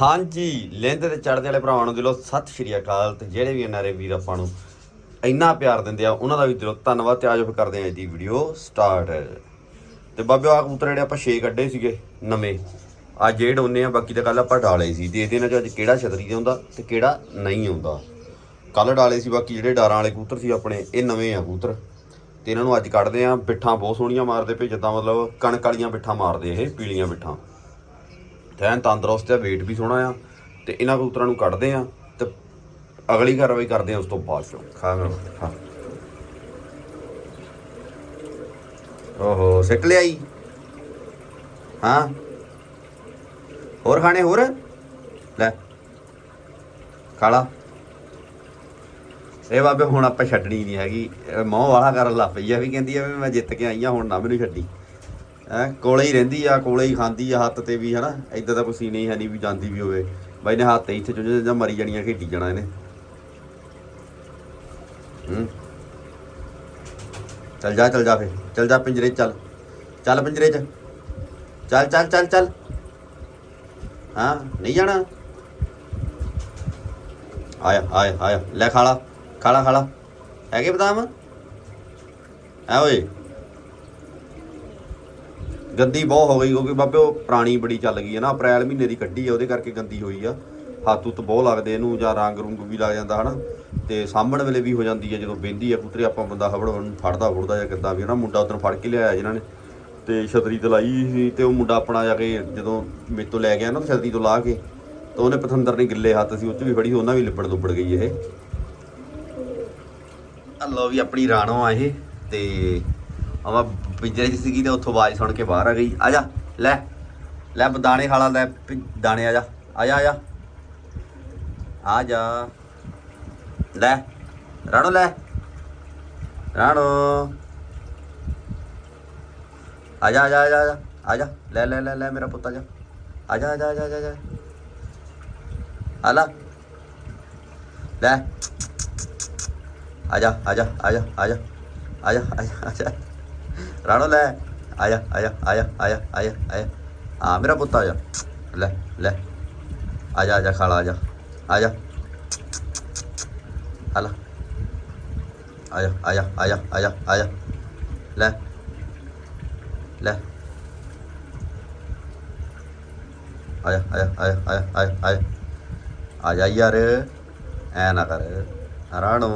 ਹਾਂਜੀ ਲੈਂਦੇ ਤੇ ਚੜਦੇ ਵਾਲੇ ਭਰਾਵਾਂ ਨੂੰ ਦਿਲੋਂ ਸਤਿ ਸ਼੍ਰੀ ਅਕਾਲ ਤੇ ਜਿਹੜੇ ਵੀ ਨਾਰੇ ਵੀਰ ਆਪਾਂ ਨੂੰ ਇੰਨਾ ਪਿਆਰ ਦਿੰਦੇ ਆ, ਉਹਨਾਂ ਦਾ ਵੀ ਦਿਲੋਂ ਧੰਨਵਾਦ ਤੇ ਆਜੋ ਫਿਰ ਕਰਦੇ ਆ ਅੱਜ ਦੀ ਵੀਡੀਓ ਸਟਾਰਟ ਤੇ ਬਾਬੇ ਆ ਕਬੂਤਰ ਜਿਹੜੇ ਆਪਾਂ 6 ਕੱਢੇ ਸੀਗੇ, ਨਵੇਂ। ਅੱਜ ਜੇੜ ਹੁੰਨੇ ਆ, ਬਾਕੀ ਤਾਂ ਕੱਲ ਆਪਾਂ ਡਾਲੇ ਸੀ। ਦੇਖਦੇ ਇਹਨਾਂ ਚ ਅੱਜ ਕਿਹੜਾ ਛਤਰੀ ਦੇ ਹੁੰਦਾ ਤੇ ਕਿਹੜਾ ਨਹੀਂ ਆਉਂਦਾ। ਕੱਲ ਡਾਲੇ ਸੀ, ਬਾਕੀ ਜਿਹੜੇ ਡਾਰਾਂ ਵਾਲੇ ਕਬੂਤਰ ਸੀ ਆਪਣੇ, ਇਹ ਨਵੇਂ ਆ ਕਬੂਤਰ। ਤੇ ਇਹਨਾਂ ਨੂੰ ਅੱਜ ਕੱਢਦੇ ਆ ਬਿੱਠਾਂ ਬਹੁਤ ਸੋਹਣੀਆਂ ਮਾਰਦੇ ਪਏ, ਜਿੱਦਾਂ ਮਤਲਬ ਕਣਕ ਵਾਲੀਆਂ ਪਿੱਠਾਂ ਮਾਰਦੇ ਇਹ, ਪੀਲੀਆਂ ਪਿੱਠਾਂ। ਐਨ ਤੰਦਰੁਸਤ ਆ weight ਵੀ ਸੋਹਣਾ ਆ ਤੇ ਇਹਨਾਂ ਕਬੂਤਰਾਂ ਨੂੰ ਕੱਢਦੇ ਆ ਤੇ ਅਗਲੀ ਕਾਰਵਾਈ ਕਰਦੇ ਆ ਉਸ ਤੋਂ ਬਾਅਦ ਚੋਂ। ਖਾ ਪੁੱਤ, ਖਾ ਓਹੋ ਸਿੱਟ ਲਿਆਈ। ਹਾਂ। ਹੋਰ ਖਾਣੇ ਹੋਰ? ਲੈ। ਖਾਲਾ ਇਹ ਬਾਬੇ ਹੁਣ ਆਪਾਂ ਛੱਡਣੀ ਨਹੀਂ ਹੈਗੀ। ਮੋਹ ਵਾਲਾ ਕਰਨ ਲੱਗ ਪਈ ਆ ਵੀ ਕਹਿੰਦੀ ਆ ਵੀ ਮੈਂ ਜਿੱਤ ਕੇ ਆਈ ਆ ਹੁਣ ਨਾ ਮੈਨੂੰ ਛੱਡੀ। ਹੈ, ਕੋਲੇ ਹੀ ਰਹਿੰਦੀ ਆ, ਕੋਲੇ ਹੀ ਖਾਂਦੀ ਆ ਹੱਥ ਤੇ ਵੀ, ਹਨਾ। ਇਦਾਂ ਦਾ ਕੋਈ ਸੀਨ ਹੀ ਹੈ ਨਹੀਂ ਵੀ ਜਾਂਦੀ ਵੀ ਹੋਵੇ। ਬਾਈ ਨੇ ਹੱਥ ਇੱਥੇ ਚੁੰਝ ਜਾਂ ਮਰੀ ਜਾਣੀਆਂ, ਖੇਡੀ ਜਾਣਾ ਇਹਨੇ। ਹੂੰ। ਚੱਲ ਜਾ ਚੱਲ ਜਾ ਫੇ ਚੱਲ ਜਾ ਪਿੰਜਰੇ ਚੱਲ। ਚੱਲ ਪਿੰਜਰੇ 'ਚ। ਚੱਲ ਚੱਲ ਚੱਲ ਚੱਲ। ਹਾਂ, ਨਹੀਂ ਜਾਣਾ। ਆਇਆ ਆਇਆ ਆਇਆ। ਲੈ ਖਾਲਾ ਖਾਲਾ ਖਾਲਾ ਹੈਗੇ ਬਦਾਮ? ਐ ਓਏ। ਗੰਦੀ ਬਹੁਤ ਹੋ ਗਈ, ਕਿਉਂਕਿ ਬਾਬੇ ਉਹ ਪੁਰਾਣੀ ਬੜੀ ਚੱਲ ਗਈ ਹੈ ਨਾ, ਅਪ੍ਰੈਲ ਮਹੀਨੇ ਦੀ ਕੱਢੀ ਆ ਉਹਦੇ ਕਰਕੇ ਗੰਦੀ ਹੋਈ ਆ। ਹੱਥ ਉੱਤ ਬਹੁਤ ਲੱਗਦੇ ਇਹਨੂੰ, ਜਾਂ ਰੰਗ ਰੁੰਗ ਵੀ ਲੱਗ ਜਾਂਦਾ, ਹਨਾ। ਤੇ ਸਾਂਭਣ ਵੇਲੇ ਵੀ ਹੋ ਜਾਂਦੀ ਹੈ, ਜਦੋਂ ਬਹਿੰਦੀ ਆ ਕੁਤਰੇ ਆਪਾਂ ਬੰਦਾ ਹਵੜ ਨੂੰ ਫੜਦਾ, ਫੁੜਦਾ ਜਾਂ ਕਿੱਦਾਂ ਵੀ, ਹਨਾ। ਮੁੰਡਾ ਉਦੋਂ ਫੜ ਕੇ ਲਿਆਇਆ ਜਿਨ੍ਹਾਂ ਨੇ, ਤੇ ਛਤਰੀ ਤੇ ਲਾਈ ਸੀ, ਤੇ ਉਹ ਮੁੰਡਾ ਆਪਣਾ ਜਾ ਕੇ ਜਦੋਂ ਮੇਰੇ ਤੋਂ ਲੈ ਗਿਆ ਨਾ, ਛਤਰੀ ਤੋਂ ਲਾ ਕੇ, ਤਾਂ ਉਹਨੇ ਪਤੰਦਰ ਨੇ ਗਿੱਲੇ ਹੱਥ ਸੀ ਉਹ ਚ ਵੀ ਫੜੀ, ਉਹਨਾਂ ਵੀ ਲਿਪੜ ਦੁੱਪੜ ਗਈ ਇਹ। ਅੱਲੋ ਵੀ ਆਪਣੀ ਰਾਣੋ ਆ ਇਹ, ਤੇ ਆਵਾ ਪਿੰਜਰੇ 'ਚ ਸੀਗੀ ਤੇ ਉੱਥੋਂ ਆਵਾਜ਼ ਸੁਣ ਕੇ ਬਾਹਰ ਆ ਗਈ ਆ ਜਾ ਲੈ ਲੈ ਦਾਣੇ ਖਾਲਾ ਲੈ ਪਿ- ਦਾਣੇ ਆ ਜਾ ਆ ਜਾ ਆ ਜਾ ਆ ਜਾ ਲੈ ਰਾਣੋ ਲੈ ਰਾਣੋ ਆ ਜਾ ਆ ਜਾ ਆ ਜਾ ਆ ਜਾ, ਲੈ ਲੈ ਲੈ ਲੈ ਮੇਰਾ ਪੁੱਤ ਆ ਜਾ ਆ ਜਾ ਆ ਜਾ ਆ ਜਾ ਆ ਲੈ ਲੈ ਆ ਜਾ ਆ ਜਾ ਆ ਜਾ ਆ ਜਾ ਆ ਜਾ ਆ ਜਾ ਰਾਣੋ ਲੈ ਆਇਆ ਜਾ ਆ ਜਾ ਆ ਜਾ ਆ ਮੇਰਾ ਪੁੱਤ ਆ ਜਾ ਲੈ ਲੈ ਆ ਜਾ ਆ ਜਾ ਖਾਲਾ ਆ ਜਾ ਆ ਜਾ ਆ ਲੈ ਆ ਜਾ ਆ ਜਾ ਆ ਜਾ ਆ ਜਾ ਆ ਜਾ ਲੈ ਲੈ ਆ ਜਾ ਆ ਜਾ ਆ ਜਾ ਆ ਜਾ ਆ ਜਾ ਆ ਜਾ ਯਾਰ ਐ ਨਾ ਕਰ ਰਾਣੋ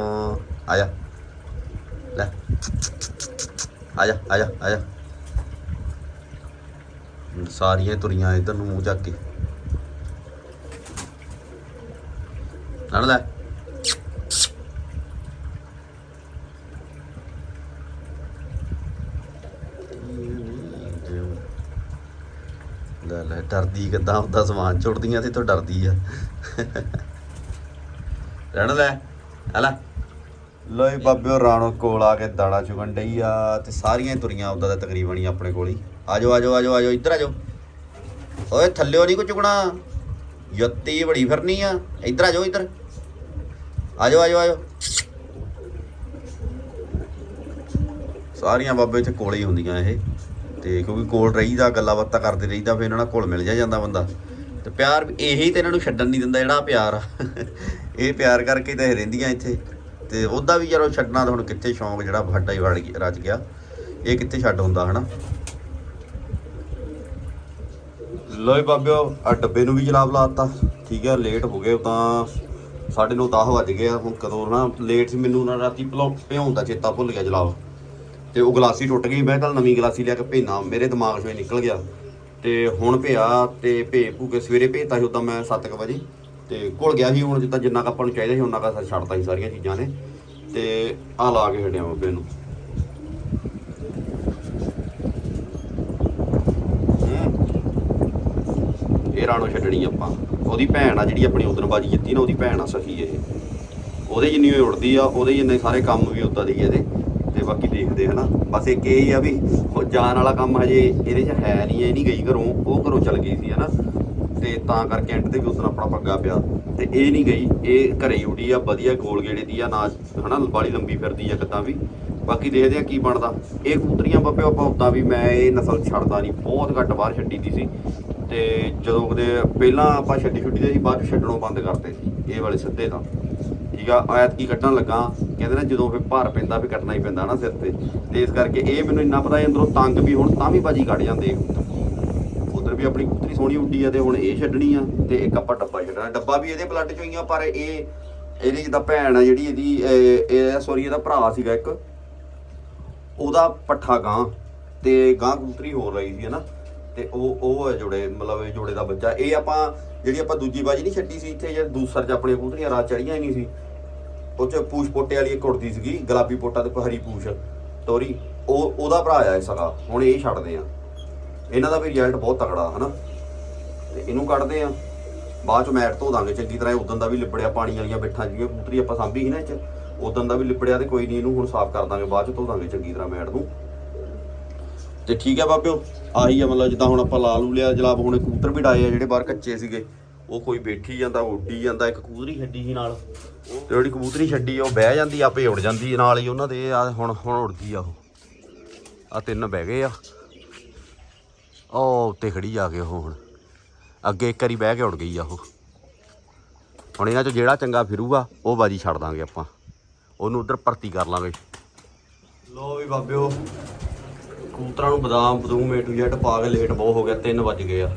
ਆ ਜਾ ਲੈ ਆ ਜਾ ਆ ਜਾ ਆ ਜਾ। ਸਾਰੀਆਂ ਤੁਰੀਆਂ ਇਧਰ ਨੂੰ ਮੂੰਹ ਚੱਕ ਕੇ। ਨਾਲ ਲੈ। ਲੈ ਲੈ, ਡਰਦੀ ਕਿਦਾਂ? ਉਹਦਾ ਸਮਾਨ ਚੁੜਦੀਆਂ ਤੇ ਤੋਂ ਡਰਦੀ ਆ। ਰਹਿਣ ਲੈ ਆ ਲੋਈ ਬਾਬਿਓ, ਰਾਣੋ ਕੋਲ ਆ ਕੇ ਦਾਣਾ ਚੁਗਣ ਡਈ ਆ ਤੇ ਸਾਰੀਆਂ ਹੀ ਤੁਰੀਆਂ ਉਹਦਾ ਦਾ ਤਕਰੀਬਨ ਹੀ ਆਪਣੇ ਕੋਲ ਹੀ। ਆਜੋ ਆਜੋ ਆਜੋ ਆਜੋ, ਇੱਧਰ ਆਜੋ। ਓਏ, ਥੱਲਿਓ ਨਹੀਂ ਕੋ ਚੁਗਣਾ। ਯੱਤੀ ਬੜੀ ਫਿਰਨੀ ਆ। ਇੱਧਰ ਆਜੋ ਇੱਧਰ। ਆਜੋ ਆਜੋ ਆਜੋ। ਸਾਰੀਆਂ ਬਾਬੇ ਇੱਥੇ ਕੋਲੇ ਹੀ ਹੁੰਦੀਆਂ ਇਹ। ਤੇ ਕਿਉਂਕਿ ਕੋਲ ਰਹੀਦਾ, ਗੱਲਾਂ ਬਾਤਾਂ ਕਰਦੇ ਰਹੀਦਾ, ਫਿਰ ਇਹਨਾਂ ਨਾਲ ਕੋਲ ਮਿਲ ਜਾ ਜਾਂਦਾ ਬੰਦਾ। ਤੇ ਪਿਆਰ ਇਹੀ ਤੇ ਇਹਨਾਂ ਨੂੰ ਛੱਡਣ ਨਹੀਂ ਦਿੰਦਾ ਜਿਹੜਾ ਪਿਆਰ ਆ। ਇਹ ਪਿਆਰ ਕਰਕੇ ਤਾਂ ਇਹ ਰਹਿੰਦੀਆਂ ਇੱਥੇ। ਤੇ ਉਹਦਾ ਵੀ ਯਾਰ ਉਹ ਛੱਡਣਾ ਤਾਂ ਹੁਣ ਕਿੱਥੇ ਸ਼ੌਂਕ ਜਿਹੜਾ ਵੱਡਾ ਹੀ ਵੜ ਗਿਆ ਗਿਆ। ਇਹ ਕਿੱਥੇ ਛੱਡ ਹੁੰਦਾ, ਹਨਾ? ਲੋਈ ਬਾਬਿਓ ਆ ਡੱਬੇ ਨੂੰ ਵੀ ਜਲਾਬ ਲਾਤਾ ਠੀਕ ਹੈ ਲੇਟ ਹੋ ਗਏ ਤਾਂ 9:30 10 ਵੱਜ ਗਏ ਹੁਣ ਕਦੋਂ ਨਾ ਲੇਟ ਸੀ ਮੈਨੂੰ ਨਾ ਰਾਤੀ ਭਲੋ ਭਿਉਣ ਦਾ ਚੇਤਾ ਭੁੱਲ ਗਿਆ ਜਲਾਬ ਤੇ ਉਹ ਗਲਾਸੀ ਟੁੱਟ ਗਈ, ਮੈਂ ਕੱਲ ਨਵੀਂ ਗਲਾਸੀ ਲਿਆ ਕੇ ਭੇਨਾ, ਮੇਰੇ ਦਿਮਾਗ 'ਚੋਂ ਨਿਕਲ ਗਿਆ। ਤੇ ਹੁਣ ਭਿਆ ਤੇ ਭੇ ਭੂ ਕੇ ਸਵੇਰੇ ਭੇਜਤਾ ਸੀ ਉਦੋਂ ਮੈਂ 7:00 ਵਜੇ। ਤੇ ਘੁਲ ਗਿਆ ਸੀ, ਹੁਣ ਜਿੱਦਾਂ ਜਿੰਨਾ ਕੁ ਆਪਾਂ ਨੂੰ ਚਾਹੀਦਾ ਸੀ ਉਹਨਾਂ ਕਾ ਛੱਡਤਾ ਸੀ ਸਾਰੀਆਂ ਚੀਜ਼ਾਂ ਨੇ। ਤੇ ਆ ਲਾ ਕੇ ਛੱਡਿਆ ਬਾਬੇ ਨੂੰ। ਹੂੰ। ਇਹ ਰਾਣੋ ਛੱਡਣੀ ਆਪਾਂ। ਉਹਦੀ ਭੈਣ ਆ ਜਿਹੜੀ ਆਪਣੀ ਉਦਨ ਬਾਜੀ ਜਿੱਤੀ ਨਾ, ਉਹਦੀ ਭੈਣ ਆ ਸਖੀ ਇਹ। ਉਹਦੇ ਜਿੰਨੀ ਹੋਈ ਉੜਦੀ ਆ, ਉਹਦੇ ਜਿੰਨੇ ਸਾਰੇ ਕੰਮ ਵੀ ਉਦਾਂ ਦੀ ਹੀ ਇਹਦੇ। ਤੇ ਬਾਕੀ ਦੇਖਦੇ ਹਨਾ। ਬਸ ਇੱਕ ਇਹ ਹੀ ਆ ਵੀ ਜਾਣ ਵਾਲਾ ਕੰਮ ਹਜੇ ਇਹਦੇ 'ਚ ਹੈ ਨਹੀਂ, ਇਹ ਨਹੀਂ ਗਈ ਘਰੋਂ। ਉਹ ਘਰੋਂ ਚਲ ਗਈ ਸੀ ਹਨਾ। ਤੇ ਤਾਂ ਕਰਕੇ ਐਂਡ ਤੇ ਵੀ ਉਦੋਂ ਆਪਣਾ ਪੱਗਾ ਪਿਆ। ਤੇ ਇਹ ਨਹੀਂ ਗਈ, ਇਹ ਘਰੇ ਹੀ ਉਡੀ ਆ, ਵਧੀਆ ਗੋਲ ਗੇੜੇ ਦੀ ਆ, ਨਾ ਹਨਾ, ਬਾਲੀ ਲੰਬੀ ਫਿਰਦੀ ਆ ਕਿੱਦਾਂ ਵੀ। ਬਾਕੀ ਦੇਖਦੇ ਆ ਕੀ ਬਣਦਾ। ਇਹ ਕੂਤਰੀਆਂ ਬੱਪੇ ਆਪਾਂ ਉਦਾਂ ਵੀ ਮੈਂ ਇਹ ਨਸਲ ਛੱਡਦਾ ਨਹੀਂ, ਬਹੁਤ ਘੱਟ ਬਾਹਰ ਛੱਡੀ ਦੀ ਸੀ। ਤੇ ਜਦੋਂ ਕਦੇ ਪਹਿਲਾਂ ਆਪਾਂ ਛੱਡੀ ਛੁੱਟੀ ਦੇ ਸੀ ਬਾਅਦ ਛੱਡਣੋਂ ਬੰਦ ਕਰਤੇ ਸੀ, ਇਹ ਵਾਲੇ ਸਿੱਧੇ ਤਾਂ। ਠੀਕ ਆ ਐਤ ਕੀ ਕੱਢਣ ਲੱਗਾ, ਕਹਿੰਦੇ ਨਾ ਜਦੋਂ ਫਿਰ ਭਾਰ ਪੈਂਦਾ ਵੀ ਕੱਟਣਾ ਹੀ ਪੈਂਦਾ ਨਾ ਸਿਰ ਤੇ। ਤੇ ਇਸ ਕਰਕੇ ਇਹ ਮੈਨੂੰ ਇੰਨਾ ਪਤਾ ਅੰਦਰੋਂ ਤੰਗ ਵੀ ਹੁਣ ਤਾਂ ਵੀ ਬਾਜੀ ਕੱਢ ਜਾਂਦੇ ਉਧਰ ਵੀ ਆਪਣੀ ਕੁੱਤਰੀ ਸੋਹਣੀ ਉੱਡੀ ਆ ਤੇ ਹੁਣ ਇਹ ਛੱਡਣੀ ਆ ਤੇ ਇੱਕ ਆਪਾਂ ਡੱਬਾ ਛੱਡਣਾ। ਡੱਬਾ ਵੀ ਇਹਦੇ ਬਲੱਡ ਚੋਂ ਹੀ ਆ, ਪਰ ਇਹ, ਇਹਦੀ ਜਿੱਦਾਂ ਭੈਣ ਆ ਜਿਹੜੀ ਇਹਦੀ, ਇਹ- ਸੌਰੀ ਇਹਦਾ ਭਰਾ ਸੀਗਾ ਇੱਕ। ਉਹਦਾ ਪੱਠਾ ਗਾਂ ਤੇ ਗਾਂ ਕਬੂਤਰੀ ਹੋਰ ਰਹੀ ਸੀ, ਹਨਾ? ਤੇ ਉਹ ਉਹ ਹੈ ਜੋੜੇ, ਮਤਲਬ ਇਹ ਜੋੜੇ ਦਾ ਬੱਚਾ। ਇਹ ਆਪਾਂ, ਜਿਹੜੀ ਆਪਾਂ ਦੂਜੀ ਬਾਜੀ ਨਹੀਂ ਛੱਡੀ ਸੀ ਇੱਥੇ, ਜੇ ਦੂਸਰ ਚ ਆਪਣੇ ਕਬੂਤਰੀਆਂ ਰਾਤ ਚੜੀਆਂ ਹੀ ਨਹੀਂ ਸੀ। ਉਹ ਚ ਪੂਛ ਪੋਟੇ ਵਾਲੀ ਇੱਕ ਉੜਦੀ ਸੀਗੀ, ਗੁਲਾਬੀ ਪੋਟਾ ਤੇ ਹਰੀ ਪੂਛ। ਤੋਰੀ ਉਹ, ਉਹਦਾ ਭਰਾ ਆ ਇਹ ਸਗਾ ਹੁਣ ਇਹ ਛੱਡਦੇ ਆ। ਇਹਨਾਂ ਦਾ ਵੀ ਰਿਜ਼ਲਟ ਬਹੁਤ ਤਕੜਾ, ਹਨਾ? ਤੇ ਇਹਨੂੰ ਕੱਢਦੇ ਆ। ਬਾਅਦ ਚ ਮੈਟ ਧੋ ਦਾਂਗੇ ਚੰਗੀ ਤਰ੍ਹਾਂ ਉਦੋਂ ਦਾ ਵੀ ਲਿਬੜਿਆ, ਪਾਣੀ ਵਾਲੀਆਂ ਬਿੱਠਾਂ ਜਿਹੀਆਂ ਕਬੂਤਰੀ ਆਪਾਂ ਸਾਂਭੀ ਸੀ ਨਾ ਇਹ ਚ ਉਦੋਂ ਦਾ ਵੀ ਲਿਬੜਿਆ ਤੇ ਕੋਈ ਨਹੀਂ ਇਹਨੂੰ ਹੁਣ ਸਾਫ਼ ਕਰ ਦਾਂਗੇ, ਬਾਅਦ ਚ ਧੋ ਦਾਂਗੇ ਚੰਗੀ ਤਰ੍ਹਾਂ ਮੈਟ ਨੂੰ। ਤੇ ਠੀਕ ਹੈ ਬਾਬਿਓ, ਆਹੀ ਆ ਮਤਲਬ ਜਿੱਦਾਂ ਹੁਣ ਆਪਾਂ ਲਾ ਲੂ ਲਿਆ ਜਲਾਬ, ਹੁਣ ਕਬੂਤਰ ਵੀ ਡਾਏ ਆ ਜਿਹੜੇ ਬਾਹਰ ਕੱਚੇ ਸੀਗੇ। ਉਹ ਕੋਈ ਬੈਠੀ ਜਾਂਦਾ ਉੱਡੀ ਜਾਂਦਾ, ਇੱਕ ਕਬੂਤਰੀ ਛੱਡੀ ਸੀ ਨਾਲ। ਤੇ ਜਿਹੜੀ ਕਬੂਤਰੀ ਛੱਡੀ ਉਹ ਬਹਿ ਜਾਂਦੀ, ਆਪੇ ਉੱਡ ਜਾਂਦੀ, ਨਾਲ ਹੀ ਉਹਨਾਂ ਦੇ ਆ, ਹੁਣ ਹੁਣ ਉੜ ਗਈ ਆ ਉਹ। ਆ ਤਿੰਨ ਬਹਿ ਗਏ ਆ। ਉਹ ਉੱਤੇ ਖੜੀ ਆ ਕੇ ਉਹ ਹੁਣ। ਅੱਗੇ ਇੱਕ ਵਾਰੀ ਬਹਿ ਕੇ ਉੜ ਗਈ ਆ ਉਹ। ਹੁਣ ਇਹਨਾਂ ਚੋਂ ਜਿਹੜਾ ਚੰਗਾ ਫਿਰੂਗਾ ਉਹ ਬਾਜੀ ਛੱਡ ਦਾਂਗੇ ਆਪਾਂ। ਉਹਨੂੰ ਉਧਰ ਭਰਤੀ ਕਰ ਲਾਂਗੇ। ਲੋ ਵੀ ਬਾਬਿਓ ਕਬੂਤਰਾਂ ਨੂੰ ਬਦਾਮ ਬਦੂਮ ਏ ਟੂ ਜ਼ੈਡ ਪਾ ਕੇ ਲੇਟ ਬਹੁਤ ਹੋ ਗਿਆ 3 ਵੱਜ ਗਏ ਆ।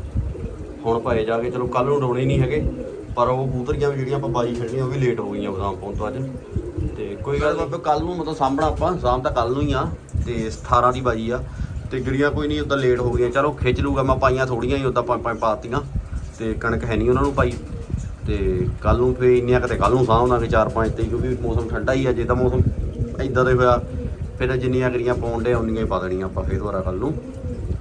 ਹੁਣ ਭਾਏ ਜਾ ਕੇ ਚਲੋ ਕੱਲ ਨੂੰ ਡਾਉਣੇ ਨਹੀਂ ਹੈਗੇ ਪਰ ਉਹ ਕਬੂਤਰੀਆਂ ਵੀ ਜਿਹੜੀਆਂ ਆਪਾਂ ਬਾਜੀ ਛੱਡੀਆਂ ਉਹ ਵੀ ਲੇਟ ਹੋ ਗਈਆਂ ਬਦਾਮ ਪਾਉਣ ਤੋਂ ਅੱਜ। ਤੇ ਕੋਈ ਗੱਲ ਨਹੀਂ ਕੱਲ ਨੂੰ ਮਤਲਬ ਸਾਂਭਣਾ ਆਪਾਂ ਸ਼ਾਮ ਤਾਂ ਕੱਲ ਨੂੰ ਹੀ ਆ ਤੇ 18 ਦੀ ਬਾਜੀ ਆ। ਤੇ ਜਿਹੜੀਆਂ ਕੋਈ ਨਹੀਂ ਉਦਾਂ ਲੇਟ ਹੋ ਗਈਆਂ। ਚਲੋ ਖਿੱਚ ਲੂਗਾ ਮੈਂ ਪਾਈਆਂ ਥੋੜੀਆਂ ਹੀ ਉਦਾਂ ਪੰਜ ਪੰਜ ਪਾਤੀਆਂ। ਤੇ ਕਣਕ ਹੈ ਨਹੀਂ ਉਹਨਾਂ ਨੂੰ ਪਾਈ। ਤੇ ਕੱਲ ਨੂੰ ਫੇ ਇੰਨੀਆਂ ਕਿਤੇ ਕੱਲ ਨੂੰ ਸਾਂਭ ਦਾਂਗੇ ਚਾਰ ਪੰਜ ਤੇ, ਕਿਉਂਕਿ ਮੌਸਮ ਠੰਡਾ ਹੀ ਆ, ਜੇ ਤਾਂ ਮੌਸਮ ਇਦਾਂ ਦੇ ਹੋਇਆ, ਫਿਰ ਜਿੰਨੀਆਂ ਕਰੀਆਂ ਪਾਉਣ ਦੇ ਉਨੀਆਂ ਹੀ ਪਾ ਦੇਣੀਆਂ ਆਪਾਂ ਫੇਰ ਦੁਬਾਰਾ ਕੱਲ ਨੂੰ।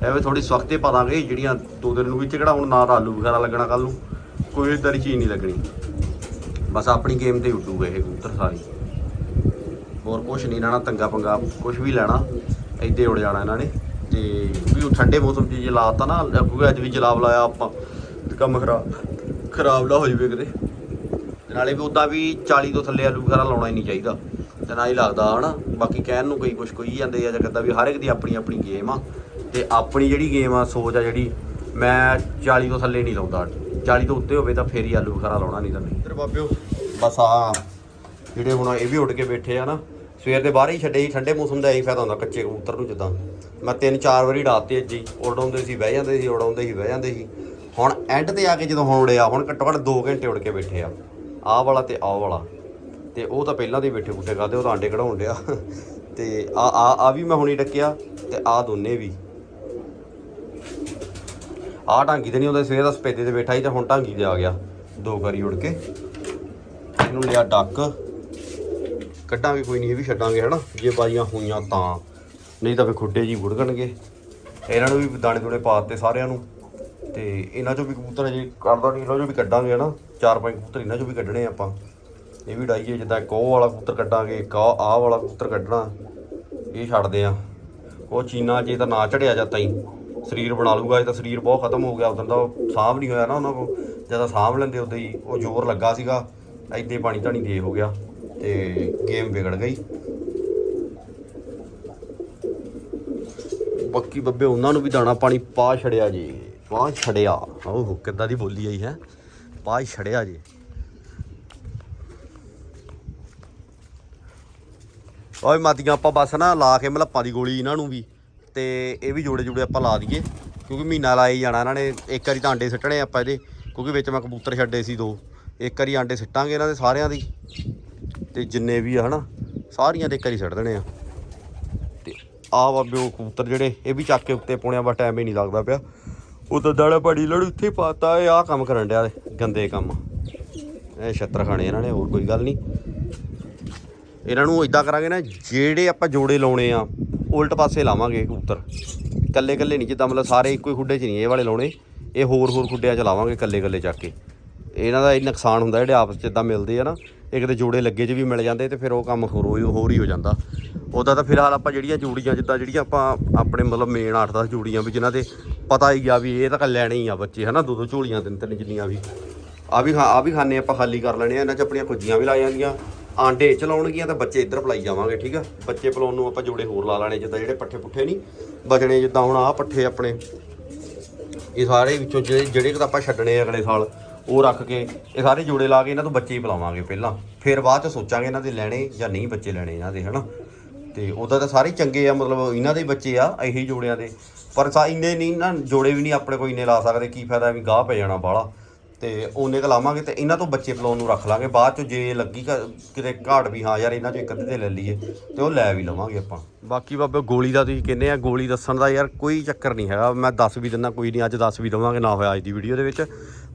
ਐਵੇਂ ਥੋੜੀ ਸਖਤੇ ਪਾ ਦਾਂਗੇ ਜਿਹੜੀਆਂ ਦੋ ਦਿਨ ਨੂੰ ਵਿੱਚ ਕਿਹੜਾ ਹੁਣ ਨਾ ਆਲੂ ਵਗੈਰਾ ਲੱਗਣਾ ਕੱਲ ਨੂੰ। ਕੋਈ ਇਦਾਂ ਦੀ ਚੀਜ਼ ਨਹੀਂ ਲੱਗਣੀ। ਬਸ ਆਪਣੀ ਗੇਮ ਤੇ ਉੱਡੂਗੇ ਇਹ ਕਬੂਤਰ ਸਾਰੀ। ਹੋਰ ਕੁਝ ਨਹੀਂ ਲੈਣਾ ਤੰਗਾ ਪੰਗਾ ਕੁਝ ਵੀ ਲੈਣਾ ਇੱਦੇ ਉੜ ਜਾਣਾ ਇਹਨਾਂ ਨੇ। ਤੇ ਵੀ ਉਹ ਠੰਡੇ ਮੌਸਮ 'ਚ ਜੇ ਲਾਤਾ ਨਾ ਕਿਉਂਕਿ ਅੱਜ ਵੀ ਜਲਾਬ ਲਾਇਆ ਆਪਾਂ ਤੇ ਕੰਮ ਖਰਾਬ ਖਰਾਬ ਨਾ ਹੋ ਜਾਵੇ ਕਿਤੇ। ਤੇ ਨਾਲੇ ਵੀ ਉਦਾਂ ਵੀ 40 ਤੋਂ ਥੱਲੇ ਆਲੂ ਵਗੈਰਾ ਲਾਉਣਾ ਹੀ ਨਹੀਂ ਚਾਹੀਦਾ। ਤੇ ਨਾ ਹੀ ਲੱਗਦਾ ਹਨਾ? ਬਾਕੀ ਕਹਿਣ ਨੂੰ ਕੋਈ ਕੁਝ ਕੋਈ ਜਾਂਦੇ ਆ ਜਾਂ ਕਿੱਦਾਂ ਵੀ ਹਰ ਇੱਕ ਦੀ ਆਪਣੀ ਆਪਣੀ ਗੇਮ ਆ। ਤੇ ਆਪਣੀ ਜਿਹੜੀ ਗੇਮ ਆ ਸੋਚ ਆ ਜਿਹੜੀ ਮੈਂ 40 ਤੋਂ ਥੱਲੇ ਨਹੀਂ ਲਾਉਂਦਾ। 40 ਤੋਂ ਉੱਤੇ ਹੋਵੇ ਤਾਂ ਫੇਰ ਹੀ ਆਲੂ ਵਗੈਰਾ ਲਾਉਣਾ ਨਹੀਂ ਤਾਂ ਨਹੀਂ। ਇੱਧਰ ਬਾਬਿਓ। ਬਸ ਆ ਜਿਹੜੇ ਹੁਣ ਇਹ ਵੀ ਉੱਡ ਕੇ ਬੈਠੇ ਆ ਨਾ ਸਵੇਰ ਦੇ ਬਾਹਰ ਹੀ ਛੱਡੇ ਜੀ, ਠੰਡੇ ਮੌਸਮ ਦਾ ਇਹੀ ਫਾਇਦਾ ਹੁੰਦਾ ਕੱਚੇ ਕਬੂਤਰ ਨੂੰ ਜਿੱਦਾਂ। ਮੈਂ ਤਿੰਨ ਚਾਰ ਵਾਰੀ ਡਾਤੇ ਅੱਜ ਹੀ ਉਡਾਉਂਦੇ ਸੀ, ਬਹਿ ਜਾਂਦੇ ਸੀ, ਉਡਾਉਂਦੇ ਸੀ, ਬਹਿ ਜਾਂਦੇ ਸੀ। ਹੁਣ ਐਂਡ ਤੇ ਆ ਕੇ ਜਦੋਂ ਹੁਣ ਉੜਿਆ, ਹੁਣ ਘੱਟੋ ਘੱਟ 2 ਘੰਟੇ ਉੜ ਕੇ ਬੈਠੇ ਆ। ਆਹ ਵਾਲਾ ਤੇ ਆਹ ਵਾਲਾ। ਤੇ ਉਹ ਤਾਂ ਪਹਿਲਾਂ ਦੇ ਬੈਠੇ ਬੁੱਟੇ ਕਰਦੇ ਉਹ ਤਾਂ ਆਂਡੇ ਕਢਾਉਣ ਡਿਆ। ਤੇ ਆ ਆ ਆ ਵੀ ਮੈਂ ਹੁਣੀ ਡੱਕਿਆ, ਤੇ ਆ ਦੋਨੇ ਵੀ। ਆ ਢਾਂਗੀ ਤੇ ਨਹੀਂ ਹੁੰਦਾ ਸਵੇਰ ਦਾ ਸਪੇਦੇ ਤੇ ਬੈਠਾ ਸੀ ਤੇ ਹੁਣ ਢਾਂਗੀ ਤੇ ਆ ਗਿਆ, ਦੋ ਵਾਰੀ ਉੜ ਕੇ। ਇਹਨੂੰ ਲਿਆ ਡੱਕ। ਕੱਢਾਂਗੇ, ਕੋਈ ਨਹੀਂ, ਇਹ ਵੀ ਛੱਡਾਂਗੇ, ਹਨਾ? ਜੇ ਬਾਜੀਆਂ ਹੋਈਆਂ ਤਾਂ। ਨਹੀਂ ਤਾਂ ਫੇ ਖੁੱਡੇ ਜੀ ਗੁੜਕਣਗੇ। ਇਹਨਾਂ ਨੂੰ ਵੀ ਦਾਣੇ ਦੂਣੇ ਪਾ ਦਿੱਤੇ ਸਾਰਿਆਂ ਨੂੰ। ਤੇ ਇਹਨਾਂ ਚੋਂ ਵੀ ਕਬੂਤਰ ਜੇ ਕਰਦਾ ਨਹੀਂ, ਇਹਨਾਂ ਚੋਂ ਵੀ ਕੱਢਾਂਗੇ, ਹਨਾ? ਚਾਰ ਪੰਜ ਕਬੂਤਰ ਇਹਨਾਂ ਚੋਂ ਵੀ ਕੱਢਣੇ ਆਪਾਂ। ਇਹ ਵੀ ਡਾਈਏ, ਜਿੱਦਾਂ ਇੱਕ ਵਾਲਾ ਕਬੂਤਰ ਕੱਢਾਂਗੇ, ਇੱਕ ਆਹ ਵਾਲਾ ਕਬੂਤਰ ਕੱਢਣਾ। ਇਹ ਛੱਡਦੇ ਆ। ਉਹ ਚੀਨਾ ਜੇ ਤਾਂ ਨਾ ਚੜਿਆ ਜਾਂ ਹੀ ਸਰੀਰ ਬਣਾ ਲੂਗਾ ਇਹ ਤਾਂ ਸਰੀਰ ਬਹੁਤ ਖਤਮ ਹੋ ਗਿਆ। ਉਦੋਂ ਦਾ ਉਹ ਸਾਂਭ ਨਹੀਂ ਹੋਇਆ ਨਾ ਉਹਨਾਂ ਕੋ ਜਦੋਂ ਸਾਂਭ ਲੈਂਦੇ ਉਦੋਂ ਹੀ ਉਹ ਜ਼ੋਰ ਲੱਗਾ ਸੀਗਾ। ਐਦੇ ਪਾਣੀ ਧਾਣੀ ਦੇ ਹੋ ਗਿਆ। ਤੇ ਗੇਮ ਵਿਗੜ ਗਈ। ਬਾਕੀ ਬੱਬੇ, ਉਹਨਾਂ ਨੂੰ ਵੀ ਦਾਣਾ ਪਾਣੀ ਪਾ ਛੜਿਆ ਜੀ। ਪਾ ਛੜਿਆ। ਓਹ, ਕਿੱਦਾਂ ਦੀ ਬੋਲੀ ਆਈ ਹੈ? ਪਾ ਛੜਿਆ ਜੀ। ਓਏ, ਮਾਤੀਆਂ, ਆਪਾਂ ਬਸ ਨਾ ਲਾ ਕੇ ਮਲੱਪਾਂ ਦੀ ਗੋਲੀ ਇਹਨਾਂ ਨੂੰ ਵੀ ਤੇ ਇਹ ਵੀ ਜੋੜੇ ਜੋੜੇ ਆਪਾਂ ਲਾ ਦਈਏ। ਕਿਉਂਕਿ ਮਹੀਨਾ ਲਾਏ ਜਾਣਾ ਇਹਨਾਂ ਨੇ, ਇੱਕ ਵਾਰੀ ਤਾਂ ਆਂਡੇ ਸਿੱਟਣੇ ਆਪਾਂ ਇਹਦੇ। ਕਿਉਂਕਿ ਵਿੱਚ ਮੈਂ ਕਬੂਤਰ ਛੱਡੇ ਸੀ ਦੋ। ਇੱਕ ਵਾਰੀ ਆਂਡੇ ਸਿੱਟਾਂਗੇ ਇਹਨਾਂ ਦੇ ਸਾਰਿਆਂ ਦੀ ਤੇ ਜਿੰਨੇ ਵੀ ਆ ਹਨਾ, ਸਾਰੀਆਂ ਦੇ ਇੱਕ ਛੱਡ ਦੇਣੇ ਆ। ਤੇ ਆ ਬਾਬਿਓ ਕਬੂਤਰ ਜਿਹੜੇ, ਇਹ ਵੀ ਚੱਕ ਕੇ ਉੱਤੇ ਪਾਉਣਿਆ ਬਾ ਟਾਈਮ ਹੀ ਨਹੀਂ ਲੱਗਦਾ ਪਿਆ। ਉਹ ਤਾਂ ਦਾੜਾ ਪਾੜੀ ਲੜ, ਉੱਥੇ ਪਾਤਾ, ਇਹ ਆ ਕੰਮ ਕਰਨ ਡਿਆ ਗੰਦੇ ਕੰਮ। ਇਹ ਛੱਤਰ ਖਾਣੇ ਇਹਨਾਂ ਨੇ, ਹੋਰ ਕੋਈ ਗੱਲ ਨਹੀਂ। ਇਹਨਾਂ ਨੂੰ ਇਦਾਂ ਕਰਾਂਗੇ ਨਾ, ਜਿਹੜੇ ਆਪਾਂ ਜੋੜੇ ਲਾਉਣੇ ਆ, ਉਲਟ ਪਾਸੇ ਲਾਵਾਂਗੇ ਕਬੂਤਰ। ਕੱਲੇ ਕੱਲੇ ਨਹੀਂ, ਜਿੱਦਾਂ ਮਤਲਬ ਸਾਰੇ ਇੱਕੋ ਹੀ ਖੁੱਡੇ 'ਚ ਨਹੀਂ ਇਹ ਵਾਲੇ ਲਾਉਣੇ। ਇਹ ਹੋਰ ਹੋਰ ਖੁੱਡਿਆਂ 'ਚ ਲਾਵਾਂਗੇ ਕੱਲੇ ਕੱਲੇ ਚੱਕ ਕੇ। ਇਹਨਾਂ ਦਾ ਇਹ ਨੁਕਸਾਨ ਹੁੰਦਾ ਜਿਹੜੇ ਆਪਸ 'ਚ ਇਦਾਂ ਮਿਲਦੇ ਆ ਨਾ ਇਹ ਕਿਤੇ ਜੋੜੇ ਲੱਗੇ 'ਚ ਵੀ ਮਿਲ ਜਾਂਦੇ ਤੇ ਫਿਰ ਉਹ ਕੰਮ ਹੋਰ ਹੀ ਹੋਰ ਹੀ ਹੋ ਜਾਂਦਾ। ਉਹਦਾ ਤਾਂ ਫਿਲਹਾਲ ਆਪਾਂ ਜਿਹੜੀਆਂ ਜੋੜੀਆਂ, ਜਿੱਦਾਂ ਜਿਹੜੀਆਂ ਆਪਾਂ ਆਪਣੇ ਮਤਲਬ ਮੇਨ 8-10 ਜੋੜੀਆਂ ਵੀ ਜਿਨ੍ਹਾਂ ਦੇ ਪਤਾ ਹੀ ਗਿਆ ਵੀ ਇਹ ਤਾਂ ਲੈਣੇ ਹੀ ਆ ਬੱਚੇ, ਹਨਾ? ਦੋ ਦੋ ਝੋਲੀਆਂ, ਤਿੰਨ ਤਿੰਨ ਜਿੰਨੀਆਂ ਵੀ। ਆ ਵੀ ਖਾ ਆ ਵੀ ਖਾਣੇ ਆਪਾਂ, ਖਾਲੀ ਕਰ ਲੈਣੇ ਆ, ਇਹਨਾਂ 'ਚ ਆਪਣੀਆਂ ਖੁੱਜੀਆਂ ਵੀ ਲਾ ਜਾਂਦੀਆਂ। ਆਂਡੇ ਚਲਾਉਣਗੀਆਂ ਤਾਂ ਬੱਚੇ ਇੱਧਰ ਪਲਾਈ ਜਾਵਾਂਗੇ, ਠੀਕ ਆ? ਬੱਚੇ ਪਲਾਉਣ ਨੂੰ ਆਪਾਂ ਜੋੜੇ ਹੋਰ ਲਾ ਲੈਣੇ, ਜਿੱਦਾਂ ਜਿਹੜੇ ਪੱਠੇ ਪੁੱਠੇ ਨਹੀਂ, ਬਚਣੇ ਜਿੱਦਾਂ ਹੁਣ ਆਹ ਪੱਠੇ ਆਪਣੇ। ਇਹ ਸਾਰੇ ਵਿੱਚੋਂ ਜਿਹੜੇ ਜਿਹੜੇ ਕੁ ਆਪਾਂ ਛੱਡਣੇ ਆ ਅਗਲੇ ਸਾਲ। ਉਹ ਰੱਖ ਕੇ ਇਹ ਸਾਰੇ ਜੋੜੇ ਲਾ ਕੇ ਇਹਨਾਂ ਤੋਂ ਬੱਚੇ ਹੀ ਪਲਾਵਾਂਗੇ ਪਹਿਲਾਂ। ਫਿਰ ਬਾਅਦ ਚ ਸੋਚਾਂਗੇ ਇਹਨਾਂ ਦੇ ਲੈਣੇ ਜਾਂ ਨਹੀਂ ਬੱਚੇ ਲੈਣੇ ਇਹਨਾਂ ਦੇ, ਹਨਾ? ਤੇ ਉਹਦਾ ਤਾਂ ਸਾਰੇ ਚੰਗੇ ਆ, ਮਤਲਬ ਇਹਨਾਂ ਦੇ ਬੱਚੇ ਆ, ਇਹੀ ਜੋੜਿਆਂ ਦੇ। ਪਰ ਸਾ ਇੰਨੇ ਨਹੀਂ ਨਾ, ਜੋੜੇ ਵੀ ਨਹੀਂ ਆਪਣੇ ਕੋਈ ਇੰਨੇ ਲਾ ਸਕਦੇ, ਕੀ ਫਾਇਦਾ ਵੀ ਗਾਹ ਪੈ ਜਾਣਾ ਬਾਹਲਾ। ਤੇ ਉਹਨੇ ਕ ਲਾਵਾਂਗੇ ਤੇ ਇਹਨਾਂ ਤੋਂ ਬੱਚੇ ਪਲਾਉਣ ਨੂੰ ਰੱਖ ਲਾਂਗੇ। ਬਾਅਦ ਚ ਜੇ ਲੱਗੀ ਕਿਤੇ ਘਾਟ ਵੀ ਹਾਂ ਯਾਰ ਇਹਨਾਂ ਚੋਂ ਇੱਕ ਅੱਧੇ ਤੇ ਲੈ ਲਈਏ, ਤੇ ਉਹ ਲੈ ਵੀ ਲਵਾਂਗੇ ਆਪਾਂ। ਬਾਕੀ ਬਾਬੇ ਗੋਲੀ ਦਾ ਤੁਸੀਂ ਕਹਿੰਦੇ ਆ, ਗੋਲੀ ਦੱਸਣ ਦਾ ਯਾਰ ਕੋਈ ਚੱਕਰ ਨਹੀਂ ਹੈਗਾ। ਮੈਂ ਦੱਸ ਵੀ ਦਿੰਦਾ, ਕੋਈ ਨਹੀਂ, ਅੱਜ ਦੱਸ ਵੀ ਦਵਾਂਗੇ, ਨਾ ਹੋਇਆ ਅੱਜ ਦੀ ਵੀਡੀਓ ਦੇ ਵਿੱਚ।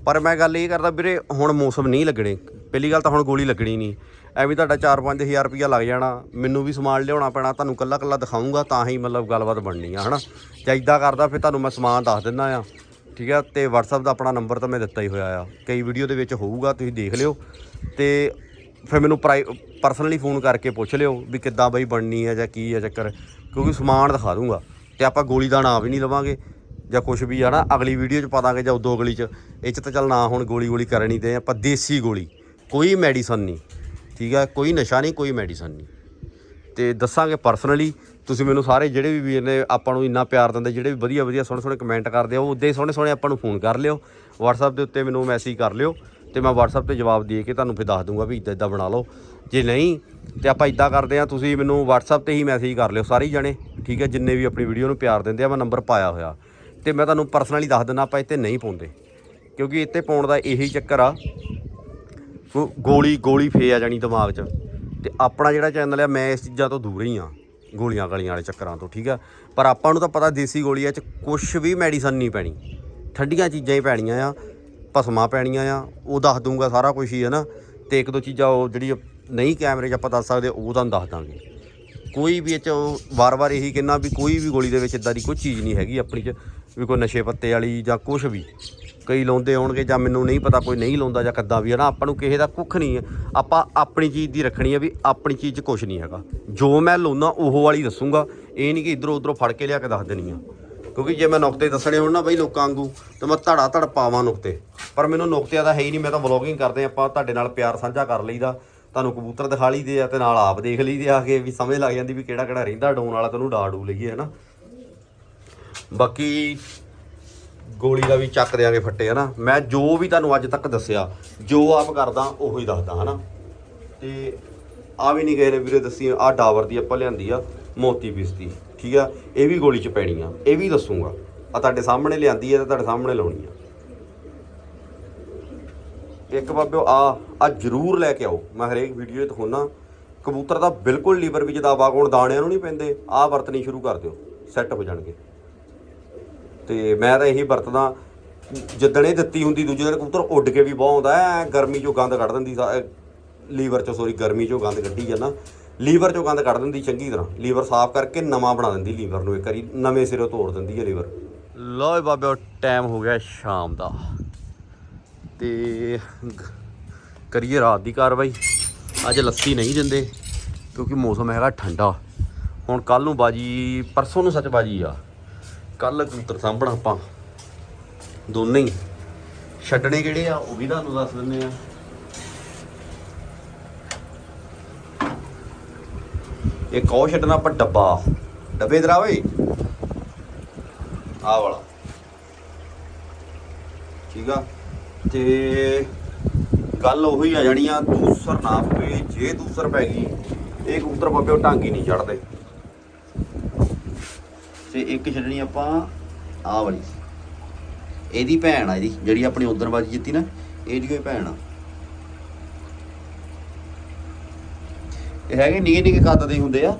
ਪਰ ਮੈਂ ਗੱਲ ਇਹ ਕਰਦਾ ਵੀਰੇ, ਹੁਣ ਮੌਸਮ ਨਹੀਂ ਲੱਗਣੇ। ਪਹਿਲੀ ਗੱਲ ਤਾਂ ਹੁਣ ਗੋਲੀ ਲੱਗਣੀ ਨਹੀਂ। ਐਵੇਂ ਤੁਹਾਡਾ 4-5000 ਰੁਪਇਆ ਲੱਗ ਜਾਣਾ। ਮੈਨੂੰ ਵੀ ਸਮਾਨ ਲਿਆਉਣਾ ਪੈਣਾ, ਤੁਹਾਨੂੰ ਕੱਲਾ ਕੱਲਾ ਦਿਖਾਉਂਗਾ ਤਾਂ ਹੀ ਮਤਲਬ ਗੱਲਬਾਤ ਬਣਨੀ ਆ, ਹਨਾ? ਜੇ ਇਦਾਂ ਕਰਦਾ, ਫਿਰ ਤੁਹਾਨੂੰ ਮੈਂ ਸਮਾਨ ਦੱਸ ਦਿੰਦਾ ਆ। ਠੀਕ ਆ? ਤੇ WhatsApp ਦਾ ਆਪਣਾ ਨੰਬਰ ਤਾਂ ਮੈਂ ਦਿੱਤਾ ਹੀ ਹੋਇਆ ਆ। ਕਈ ਵੀਡੀਓ ਦੇ ਵਿੱਚ ਹੋਊਗਾ, ਤੁਸੀਂ ਦੇਖ ਲਿਓ। ਤੇ ਫਿਰ ਮੈਨੂੰ ਪ੍ਰਾਈ ਪਰਸਨਲੀ ਫੋਨ ਕਰਕੇ ਪੁੱਛ ਲਿਓ ਵੀ ਕਿੱਦਾਂ ਬਈ ਬਣਨੀ ਹੈ ਜਾਂ ਕੀ ਹੈ ਚੱਕਰ। ਕਿਉਂਕਿ ਸਮਾਨ ਦਿਖਾ ਦੂੰਗਾ। ਤੇ ਆਪਾਂ ਗੋਲੀ ਦਾ ਨਾਂ ਵੀ ਨਹੀਂ ਲਵਾਂਗੇ। ਜਾਂ ਕੁਝ ਵੀ ਆ ਨਾ, ਅਗਲੀ ਵੀਡੀਓ 'ਚ ਪਾ ਦਾਂਗੇ ਜਾਂ ਉਦੋਂ ਅਗਲੀ 'ਚ। ਇਹ 'ਚ ਤਾਂ ਚੱਲ ਨਾ ਹੁਣ ਗੋਲੀ ਗੋਲੀ ਕਰਨੀ ਤੇ ਆਪਾਂ ਦੇਸੀ ਗੋਲੀ। ਕੋਈ ਮੈਡੀਸਨ ਨਹੀਂ। ਠੀਕ ਆ? ਕੋਈ ਨਸ਼ਾ ਨਹੀਂ, ਕੋਈ ਮੈਡੀਸਨ ਨਹੀਂ। ਤੇ ਦੱਸਾਂਗੇ ਪਰਸਨਲੀ ਤੁਸੀਂ ਮੈਨੂੰ ਸਾਰੇ ਜਿਹੜੇ ਵੀ ਵੀਰ ਨੇ ਆਪਾਂ ਨੂੰ ਇੰਨਾ ਪਿਆਰ ਦਿੰਦੇ, ਜਿਹੜੇ ਵੀ ਵਧੀਆ ਵਧੀਆ ਸੋਹਣੇ ਸੋਹਣੇ ਕਮੈਂਟ ਕਰਦੇ ਆ, ਉਹ ਉਦਾਂ ਹੀ ਸੋਹਣੇ ਸੋਹਣੇ ਆਪਾਂ ਨੂੰ ਫੋਨ ਕਰ ਲਿਓ। WhatsApp ਦੇ ਉੱਤੇ ਮੈਨੂੰ ਮੈਸੇਜ ਕਰ ਲਿਓ ਤੇ ਮੈਂ WhatsApp ਤੇ ਜਵਾਬ ਦੇ ਕੇ ਤੁਹਾਨੂੰ ਫਿਰ ਦੱਸ ਦੂੰਗਾ ਵੀ ਇਦਾਂ ਇਦਾਂ ਬਣਾ ਲਓ। ਜੇ ਨਹੀਂ, ਤੇ ਆਪਾਂ ਇਦਾਂ ਕਰਦੇ ਆ, ਤੁਸੀਂ ਮੈਨੂੰ WhatsApp ਤੇ ਹੀ ਮੈਸੇਜ ਕਰ ਲਿਓ ਸਾਰੇ ਹੀ ਜਣੇ। ਠੀਕ ਹੈ ਜਿੰਨੇ ਵੀ ਆਪਣੀ ਵੀਡੀਓ ਨੂੰ ਪਿਆਰ ਦਿੰਦੇ ਆ, ਮੈਂ ਨੰਬਰ ਪਾਇਆ ਹੋਇਆ। ਤੇ ਮੈਂ ਤੁਹਾਨੂੰ ਪਰਸਨਲੀ ਦੱਸ ਦਿੰਦਾ, ਆਪਾਂ ਇੱਥੇ ਨਹੀਂ ਪਾਉਂਦੇ। ਕਿਉਂਕਿ ਇੱਥੇ ਪਾਉਣ ਦਾ ਇਹੀ ਚੱਕਰ ਆ। ਗੋਲੀ ਗੋਲੀ ਫੇ ਆ ਜਾਣੀ ਦਿਮਾਗ 'ਚ। ਤੇ ਆਪਣਾ ਜਿਹੜਾ ਚੈਨਲ ਆ, ਮੈਂ ਇਸ ਚੀਜ਼ਾਂ ਤੋਂ ਦੂਰ ਹੀ ਆ, ਗੋਲੀਆਂ ਗਲੀਆਂ ਵਾਲੇ ਚੱਕਰਾਂ ਤੋਂ, ਠੀਕ ਆ? ਪਰ ਆਪਾਂ ਨੂੰ ਤਾਂ ਪਤਾ ਦੇਸੀ ਗੋਲੀਆਂ 'ਚ ਕੁਝ ਵੀ ਮੈਡੀਸਨ ਨਹੀਂ ਪੈਣੀ। ਠੰਡੀਆਂ ਚੀਜ਼ਾਂ ਹੀ ਪੈਣੀਆਂ ਆ, ਭਸਮਾਂ ਪੈਣੀਆਂ ਆ, ਉਹ ਦੱਸ ਦੂੰਗਾ ਸਾਰਾ ਕੁਝ ਹੀ ਹੈ ਨਾ ਤੇ ਇੱਕ ਦੋ ਚੀਜ਼ਾਂ ਉਹ ਜਿਹੜੀ ਨਹੀਂ ਕੈਮਰੇ 'ਚ ਆਪਾਂ ਦੱਸ ਸਕਦੇ, ਉਹ ਤੁਹਾਨੂੰ ਦੱਸ ਦਾਂਗੇ। ਕੋਈ ਵੀ ਇਹ 'ਚ ਵਾਰ-ਵਾਰ ਇਹੀ ਕਹਿਣਾ ਵੀ ਕੋਈ ਵੀ ਗੋਲੀ ਦੇ ਵਿੱਚ ਇਦਾਂ ਦੀ ਕੋਈ ਚੀਜ਼ ਨਹੀਂ ਹੈਗੀ ਆਪਣੀ 'ਚ। ਵੀ ਕੋਈ ਨਸ਼ੇ ਪੱਤੇ ਵਾਲੀ ਜਾਂ ਕੁਝ ਵੀ। ਕਈ ਲਾਉਂਦੇ ਹੋਣਗੇ ਜਾਂ ਮੈਨੂੰ ਨਹੀਂ ਪਤਾ, ਕੋਈ ਨਹੀਂ ਲਾਉਂਦਾ ਜਾਂ ਕਿੱਦਾਂ ਵੀ ਹੈ ਨਾ, ਆਪਾਂ ਨੂੰ ਕਿਸੇ ਦਾ ਕੁੱਖ ਨਹੀਂ ਹੈ। ਆਪਾਂ ਆਪਣੀ ਚੀਜ਼ ਦੀ ਰੱਖਣੀ ਹੈ ਵੀ ਆਪਣੀ ਚੀਜ਼ 'ਚ ਕੁਝ ਨਹੀਂ ਹੈਗਾ। ਜੋ ਮੈਂ ਲਾਉਣਾ ਉਹ ਵਾਲੀ ਦੱਸੂਗਾ। ਇਹ ਨਹੀਂ ਕਿ ਇਧਰੋਂ ਉਧਰੋਂ ਫੜ ਕੇ ਲਿਆ ਕੇ ਦੱਸ ਦੇਣੀ ਆ। ਕਿਉਂਕਿ ਜੇ ਮੈਂ ਨੁਕਤੇ ਦੱਸਣੇ ਹੋਣ ਨਾ ਬਈ ਲੋਕਾਂ ਵਾਂਗੂ, ਤਾਂ ਮੈਂ ਧੜਾ ਧੜ ਪਾਵਾਂ ਨੁਕਤੇ। ਪਰ ਮੈਨੂੰ ਨੁਕਤਿਆਂ ਦਾ ਹੈ ਹੀ ਨਹੀਂ, ਮੈਂ ਤਾਂ ਵਲੋਗਿੰਗ ਕਰਦੇ ਆਪਾਂ ਤੁਹਾਡੇ ਨਾਲ ਪਿਆਰ ਸਾਂਝਾ ਕਰ ਲਈਦਾ। ਤੁਹਾਨੂੰ ਕਬੂਤਰ ਦਿਖਾ ਲਈਦੇ ਆ ਤੇ ਨਾਲ ਆਪ ਦੇਖ ਲਈਦੇ ਆ ਕੇ, ਵੀ ਸਮਝ ਲੱਗ ਜਾਂਦੀ ਵੀ ਕਿਹੜਾ ਕਿਹੜਾ ਰਹਿੰਦਾ ਡੋਨ ਵਾਲਾ ਤੈਨੂੰ ਡਾ ਡੂ ਲਈਏ ਹਨਾ ਬਾਕੀ ਗੋਲੀ ਦਾ ਵੀ ਚੱਕ ਦਿਆਂਗੇ ਫੱਟੇ, ਹਨਾ? ਮੈਂ ਜੋ ਵੀ ਤੁਹਾਨੂੰ ਅੱਜ ਤੱਕ ਦੱਸਿਆ, ਜੋ ਆਪ ਕਰਦਾ, ਉਹੀ ਦੱਸਦਾ, ਹਨਾ? ਤੇ ਆ ਵੀ ਨਹੀਂ ਗਏ ਨੇ ਵੀਰੇ ਦੱਸੀ ਆ ਡਾਵਰ ਦੀ ਆਪਾਂ ਲਿਆਂਦੀ ਆ, ਮੋਤੀ ਪਿਸਤੀ ਠੀਕ ਆ? ਇਹ ਵੀ ਗੋਲੀ ਚ ਪੈਣੀ ਆ, ਇਹ ਵੀ ਦੱਸੂਗਾ। ਆ ਤੁਹਾਡੇ ਸਾਹਮਣੇ ਲਿਆਂਦੀ ਆ ਤੇ ਤੁਹਾਡੇ ਸਾਹਮਣੇ ਲਾਉਣੀ ਆ। ਇੱਕ ਬਾਬਿਓ ਆ ਆ ਜਰੂਰ ਲੈ ਕੇ ਆਓ। ਮੈਂ ਹਰੇਕ ਵੀਡੀਓ 'ਚ ਦਿਖਾਉਣਾ ਕਬੂਤਰ ਦਾ ਬਿਲਕੁਲ ਲੀਵਰ ਵਿੱਚ ਦਾਬਾ ਕੋਣ ਦਾਣਿਆਂ ਨੂੰ ਨਹੀਂ ਪੈਂਦੇ ਆ ਵਰਤਣੀ ਸ਼ੁਰੂ ਕਰ ਦਿਓ ਸੈੱਟ ਹੋ ਜਾਣਗੇ। ਤੇ ਮੈਂ ਤਾਂ ਇਹੀ ਵਰਤਦਾ, ਜਿੱਦਣ ਇਹ ਦਿੱਤੀ ਹੁੰਦੀ ਦੂਜੇ ਦਿਨ ਕਬੂਤਰ ਉੱਡ ਕੇ ਵੀ ਬਹੁਤ ਆਉਂਦਾ, ਐ ਗਰਮੀ ਚੋਂ ਗੰਦ ਕੱਢ ਦਿੰਦੀ ਲੀਵਰ ਚੋਂ ਸੋਰੀ ਗਰਮੀ ਚੋਂ ਗੰਦ ਕੱਢੀ ਜਾਂਦਾ। ਲੀਵਰ ਚੋਂ ਗੰਦ ਕੱਢ ਦਿੰਦੀ ਚੰਗੀ ਤਰ੍ਹਾਂ, ਲੀਵਰ ਸਾਫ਼ ਕਰਕੇ ਨਵਾਂ ਬਣਾ ਦਿੰਦੀ ਲੀਵਰ ਨੂੰ ਇੱਕ ਵਾਰੀ, ਨਵੇਂ ਸਿਰੋਂ ਤੋੜ ਦਿੰਦੀ ਹੈ ਲੀਵਰ। ਲਓ ਬਾਬੇ ਟਾਈਮ ਹੋ ਗਿਆ ਸ਼ਾਮ ਦਾ। ਤੇ ਕਰੀਏ ਰਾਤ ਦੀ ਕਾਰਵਾਈ। ਅੱਜ ਲੱਸੀ ਨਹੀਂ ਦਿੰਦੇ, ਕਿਉਂਕਿ ਮੌਸਮ ਹੈਗਾ ਠੰਡਾ। ਹੁਣ ਕੱਲ ਨੂੰ ਬਾਜੀ, ਪਰਸੋਂ ਨੂੰ ਸੱਚ ਬਾਜੀ ਆ। ਕੱਲ ਕਬੂਤਰ ਸਾਂਭਣਾ ਆਪਾਂ। ਦੋਨੇ ਹੀ। ਛੱਡਣੇ ਕਿਹੜੇ ਆ, ਉਹ ਵੀ ਤੁਹਾਨੂੰ ਦੱਸ ਦਿੰਦੇ ਆ। ਇਹ ਉਹ ਛੱਡਣਾ ਆਪਾਂ ਡੱਬਾ। ਡੱਬੇ ਦਰਾ ਓਏ। ਆਹ ਵਾਲਾ। ਠੀਕ ਆ। ਤੇ ਗੱਲ ਉਹੀ ਆ ਜਾਣੀ ਆ ਦੂਸਰ ਨਾ ਪਵੇ, ਜੇ ਦੂਸਰ ਪੈ ਗਈ, ਇਹ ਕਬੂਤਰ ਬਾਬੇ ਉਹ ਟਾਂਗੀ ਨਹੀਂ ਛੱਡਦੇ ਤੇ ਇੱਕ ਛੱਡਣੀ ਆਪਾਂ ਆਹ ਵਾਲੀ। ਇਹਦੀ ਭੈਣ ਆ ਇਹਦੀ, ਜਿਹੜੀ ਆਪਣੀ ਉਧਰ ਬਾਜੀ ਜਿੱਤੀ ਨਾ ਇਹਦੀ ਕੋਈ ਭੈਣ ਆ। ਇਹ ਹੈਗੇ ਨਿੱਕੇ ਨਿੱਕੇ ਕੱਦ ਦੇ ਹੁੰਦੇ ਆ।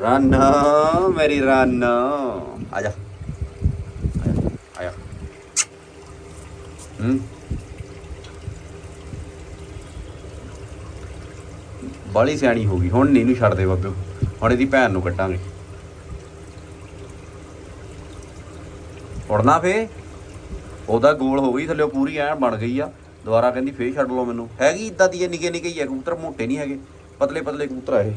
ਰਨ ਮੇਰੀ ਰਨ ਆ ਜਾ। ਆ ਹੂੰ। ਬਾਲੀ ਸਿਆਣੀ ਹੋ ਗਈ। ਹੁਣ ਨਹੀਂ ਇਹਨੂੰ ਛੱਡ ਬਾਬਿਓ ਹੁਣ ਇਹਦੀ ਭੈਣ ਨੂੰ ਕੱਟਾਂਗੇ ਉੜਨਾ ਫੇ ਉਹਦਾ ਗੋਲ ਹੋ ਗਈ, ਥੱਲੇ ਪੂਰੀ ਐਨ ਬਣ ਗਈ ਆ। ਦੁਬਾਰਾ ਕਹਿੰਦੀ ਫੇਰ ਛੱਡ ਲਓ ਮੈਨੂੰ। ਹੈਗੀ ਇਦਾਂ ਦੀ ਨਿੱਕੇ ਨਿੱਕੇ ਹੀ ਆ, ਕਬੂਤਰ ਮੋਟੇ ਨਹੀਂ ਹੈਗੇ। ਪਤਲੇ ਪਤਲੇ ਕਬੂਤਰ ਆ ਇਹ।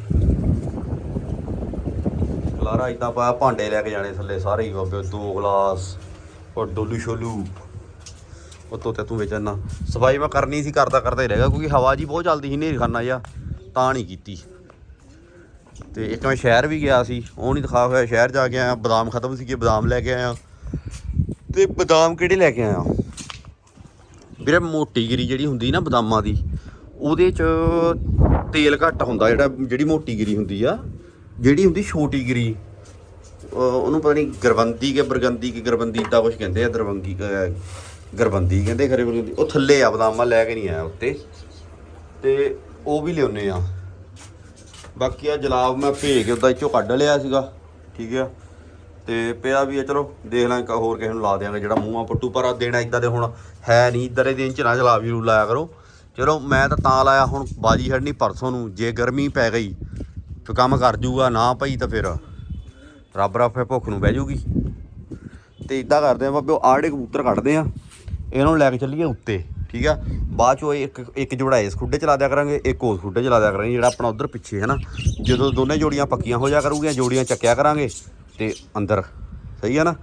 ਲਾਰਾ ਇਦਾਂ ਪਾਇਆ ਭਾਂਡੇ ਲੈ ਕੇ ਜਾਣੇ ਥੱਲੇ ਸਾਰੇ ਹੀ, ਬਾਬੇ, ਦੋ ਗਲਾਸ, ਔਰ ਡੋਲੂ ਸ਼ੋਲੂ ਉਤੋਂ ਤੇ ਤੂੰ ਵਿੱਚ ਸਫ਼ਾਈ ਮੈਂ ਕਰਨੀ ਸੀ, ਕਰਦਾ ਕਰਦਾ ਹੀ ਰਹਿ ਗਿਆ, ਕਿਉਂਕਿ ਹਵਾ ਜੀ ਬਹੁਤ ਚੱਲਦੀ ਸੀ ਨੇਰ ਖਾਨਾ ਜਾਂ ਤਾਂ ਨਹੀਂ ਕੀਤੀ। ਤੇ ਇੱਕ ਮੈਂ ਸ਼ਹਿਰ ਵੀ ਗਿਆ ਸੀ, ਉਹ ਨਹੀਂ ਦਿਖਾ ਹੋਇਆ, ਸ਼ਹਿਰ ਜਾ ਕੇ ਆਇਆ, ਬਦਾਮ ਖਤਮ ਸੀਗੇ, ਬਦਾਮ ਲੈ ਕੇ ਆਇਆ। ਤੇ ਬਦਾਮ ਕਿਹੜੇ ਲੈ ਕੇ ਆਇਆ? ਵੀਰੇ ਮੋਟੀ ਗਿਰੀ ਜਿਹੜੀ ਹੁੰਦੀ ਨਾ ਬਦਾਮਾਂ ਦੀ, ਉਹਦੇ ਚ ਤੇਲ ਘੱਟ ਹੁੰਦਾ ਜਿਹੜਾ, ਜਿਹੜੀ ਮੋਟੀ ਗਿਰੀ ਹੁੰਦੀ ਆ, ਜਿਹੜੀ ਹੁੰਦੀ ਛੋਟੀ ਗਿਰੀ। ਉਹਨੂੰ ਪਤਾ ਨਹੀਂ ਗਰਬੰਦੀ ਕੇ ਬਰਗੰਦੀ ਕੇ ਗਰਬੰਦੀ ਦਾ ਕੁਝ ਕਹਿੰਦੇ ਆ, ਦਰਵੰਗੀ ਗਰਬੰਦੀ ਕਹਿੰਦੇ ਖਰੇ ਬਰਗੰਦੀ ਉਹ ਥੱਲੇ ਆ ਬਦਾਮਾਂ, ਲੈ ਕੇ ਨਹੀਂ ਆਇਆ ਉੱਤੇ। ਤੇ ਉਹ ਵੀ ਲਿਆਉਨੇ ਆ। ਬਾਕੀ ਆ ਜਲਾਬ ਮੈਂ ਭੇਜ ਕੇ ਉਹਦਾ ਇੱਚੋਂ ਕੱਢ ਲਿਆ ਸੀਗਾ, ਠੀਕ ਆ। ਤੇ ਪਿਆ ਵੀ ਹੈ ਚਲੋ, ਦੇਖ ਲਾਂ ਇੱਕ ਹੋਰ ਕਿਸੇ ਨੂੰ ਲਾ ਦਿਆਂਗੇ ਜਿਹੜਾ ਮੂੰਹਾਂ ਪੱਟੂ, ਪਰ ਆ ਦੇਣਾ ਇਦਾਂ ਦੇ ਹੁਣ ਹੈ ਨਹੀਂ ਇਦਾਂ ਦੇ ਦਿਨ ਚ ਨਾ ਚਲਾ ਵੀ ਲਾਇਆ ਕਰੋ। ਚਲੋ, ਮੈਂ ਤਾਂ ਤਾਂ ਲਾਇਆ, ਹੁਣ ਬਾਜੀ ਛੱਡਣੀ ਪਰਸੋਂ ਨੂੰ, ਜੇ ਗਰਮੀ ਪੈ ਗਈ, ਤਾਂ ਕੰਮ ਕਰ ਜੂਗਾ ਨਾ ਪਈ ਤਾਂ ਫਿਰ। ਰੱਬ ਰੱਫੇ ਭੁੱਖ ਨੂੰ ਬਹਿ ਜੂਗੀ। ਤੇ ਇਦਾਂ ਕਰਦੇ ਆ ਬਾਬੇ ਆੜੇ ਕਬੂਤਰ ਕੱਢਦੇ ਆ, ਇਹਨਾਂ ਨੂੰ ਲੈ ਕੇ ਚੱਲੀਏ ਉੱਤੇ, ਠੀਕ ਆ? ਬਾਅਦ ਚੋਂ ਇੱਕ ਇੱਕ ਜੋੜਾ ਇਸ ਖੁੱਡੇ ਚਲਾ ਦਿਆ ਕਰਾਂਗੇ, ਇੱਕ ਉਸ ਖੁੱਡੇ ਚਲਾ ਦਿਆ ਕਰਾਂਗੇ, ਜਿਹੜਾ ਆਪਣਾ ਉਧਰ ਪਿੱਛੇ ਹੈ ਨਾ। ਜਦੋਂ ਦੋਨੇ ਜੋੜੀਆਂ ਪੱਕੀਆਂ ਹੋ ਜਾ ਕਰੂਗੀਆਂ, ਜੋੜੀਆਂ ਚੱਕਿਆ ਕਰਾਂਗੇ। ਤੇ ਅੰਦਰ। ਸਹੀ ਆ ਨਾ?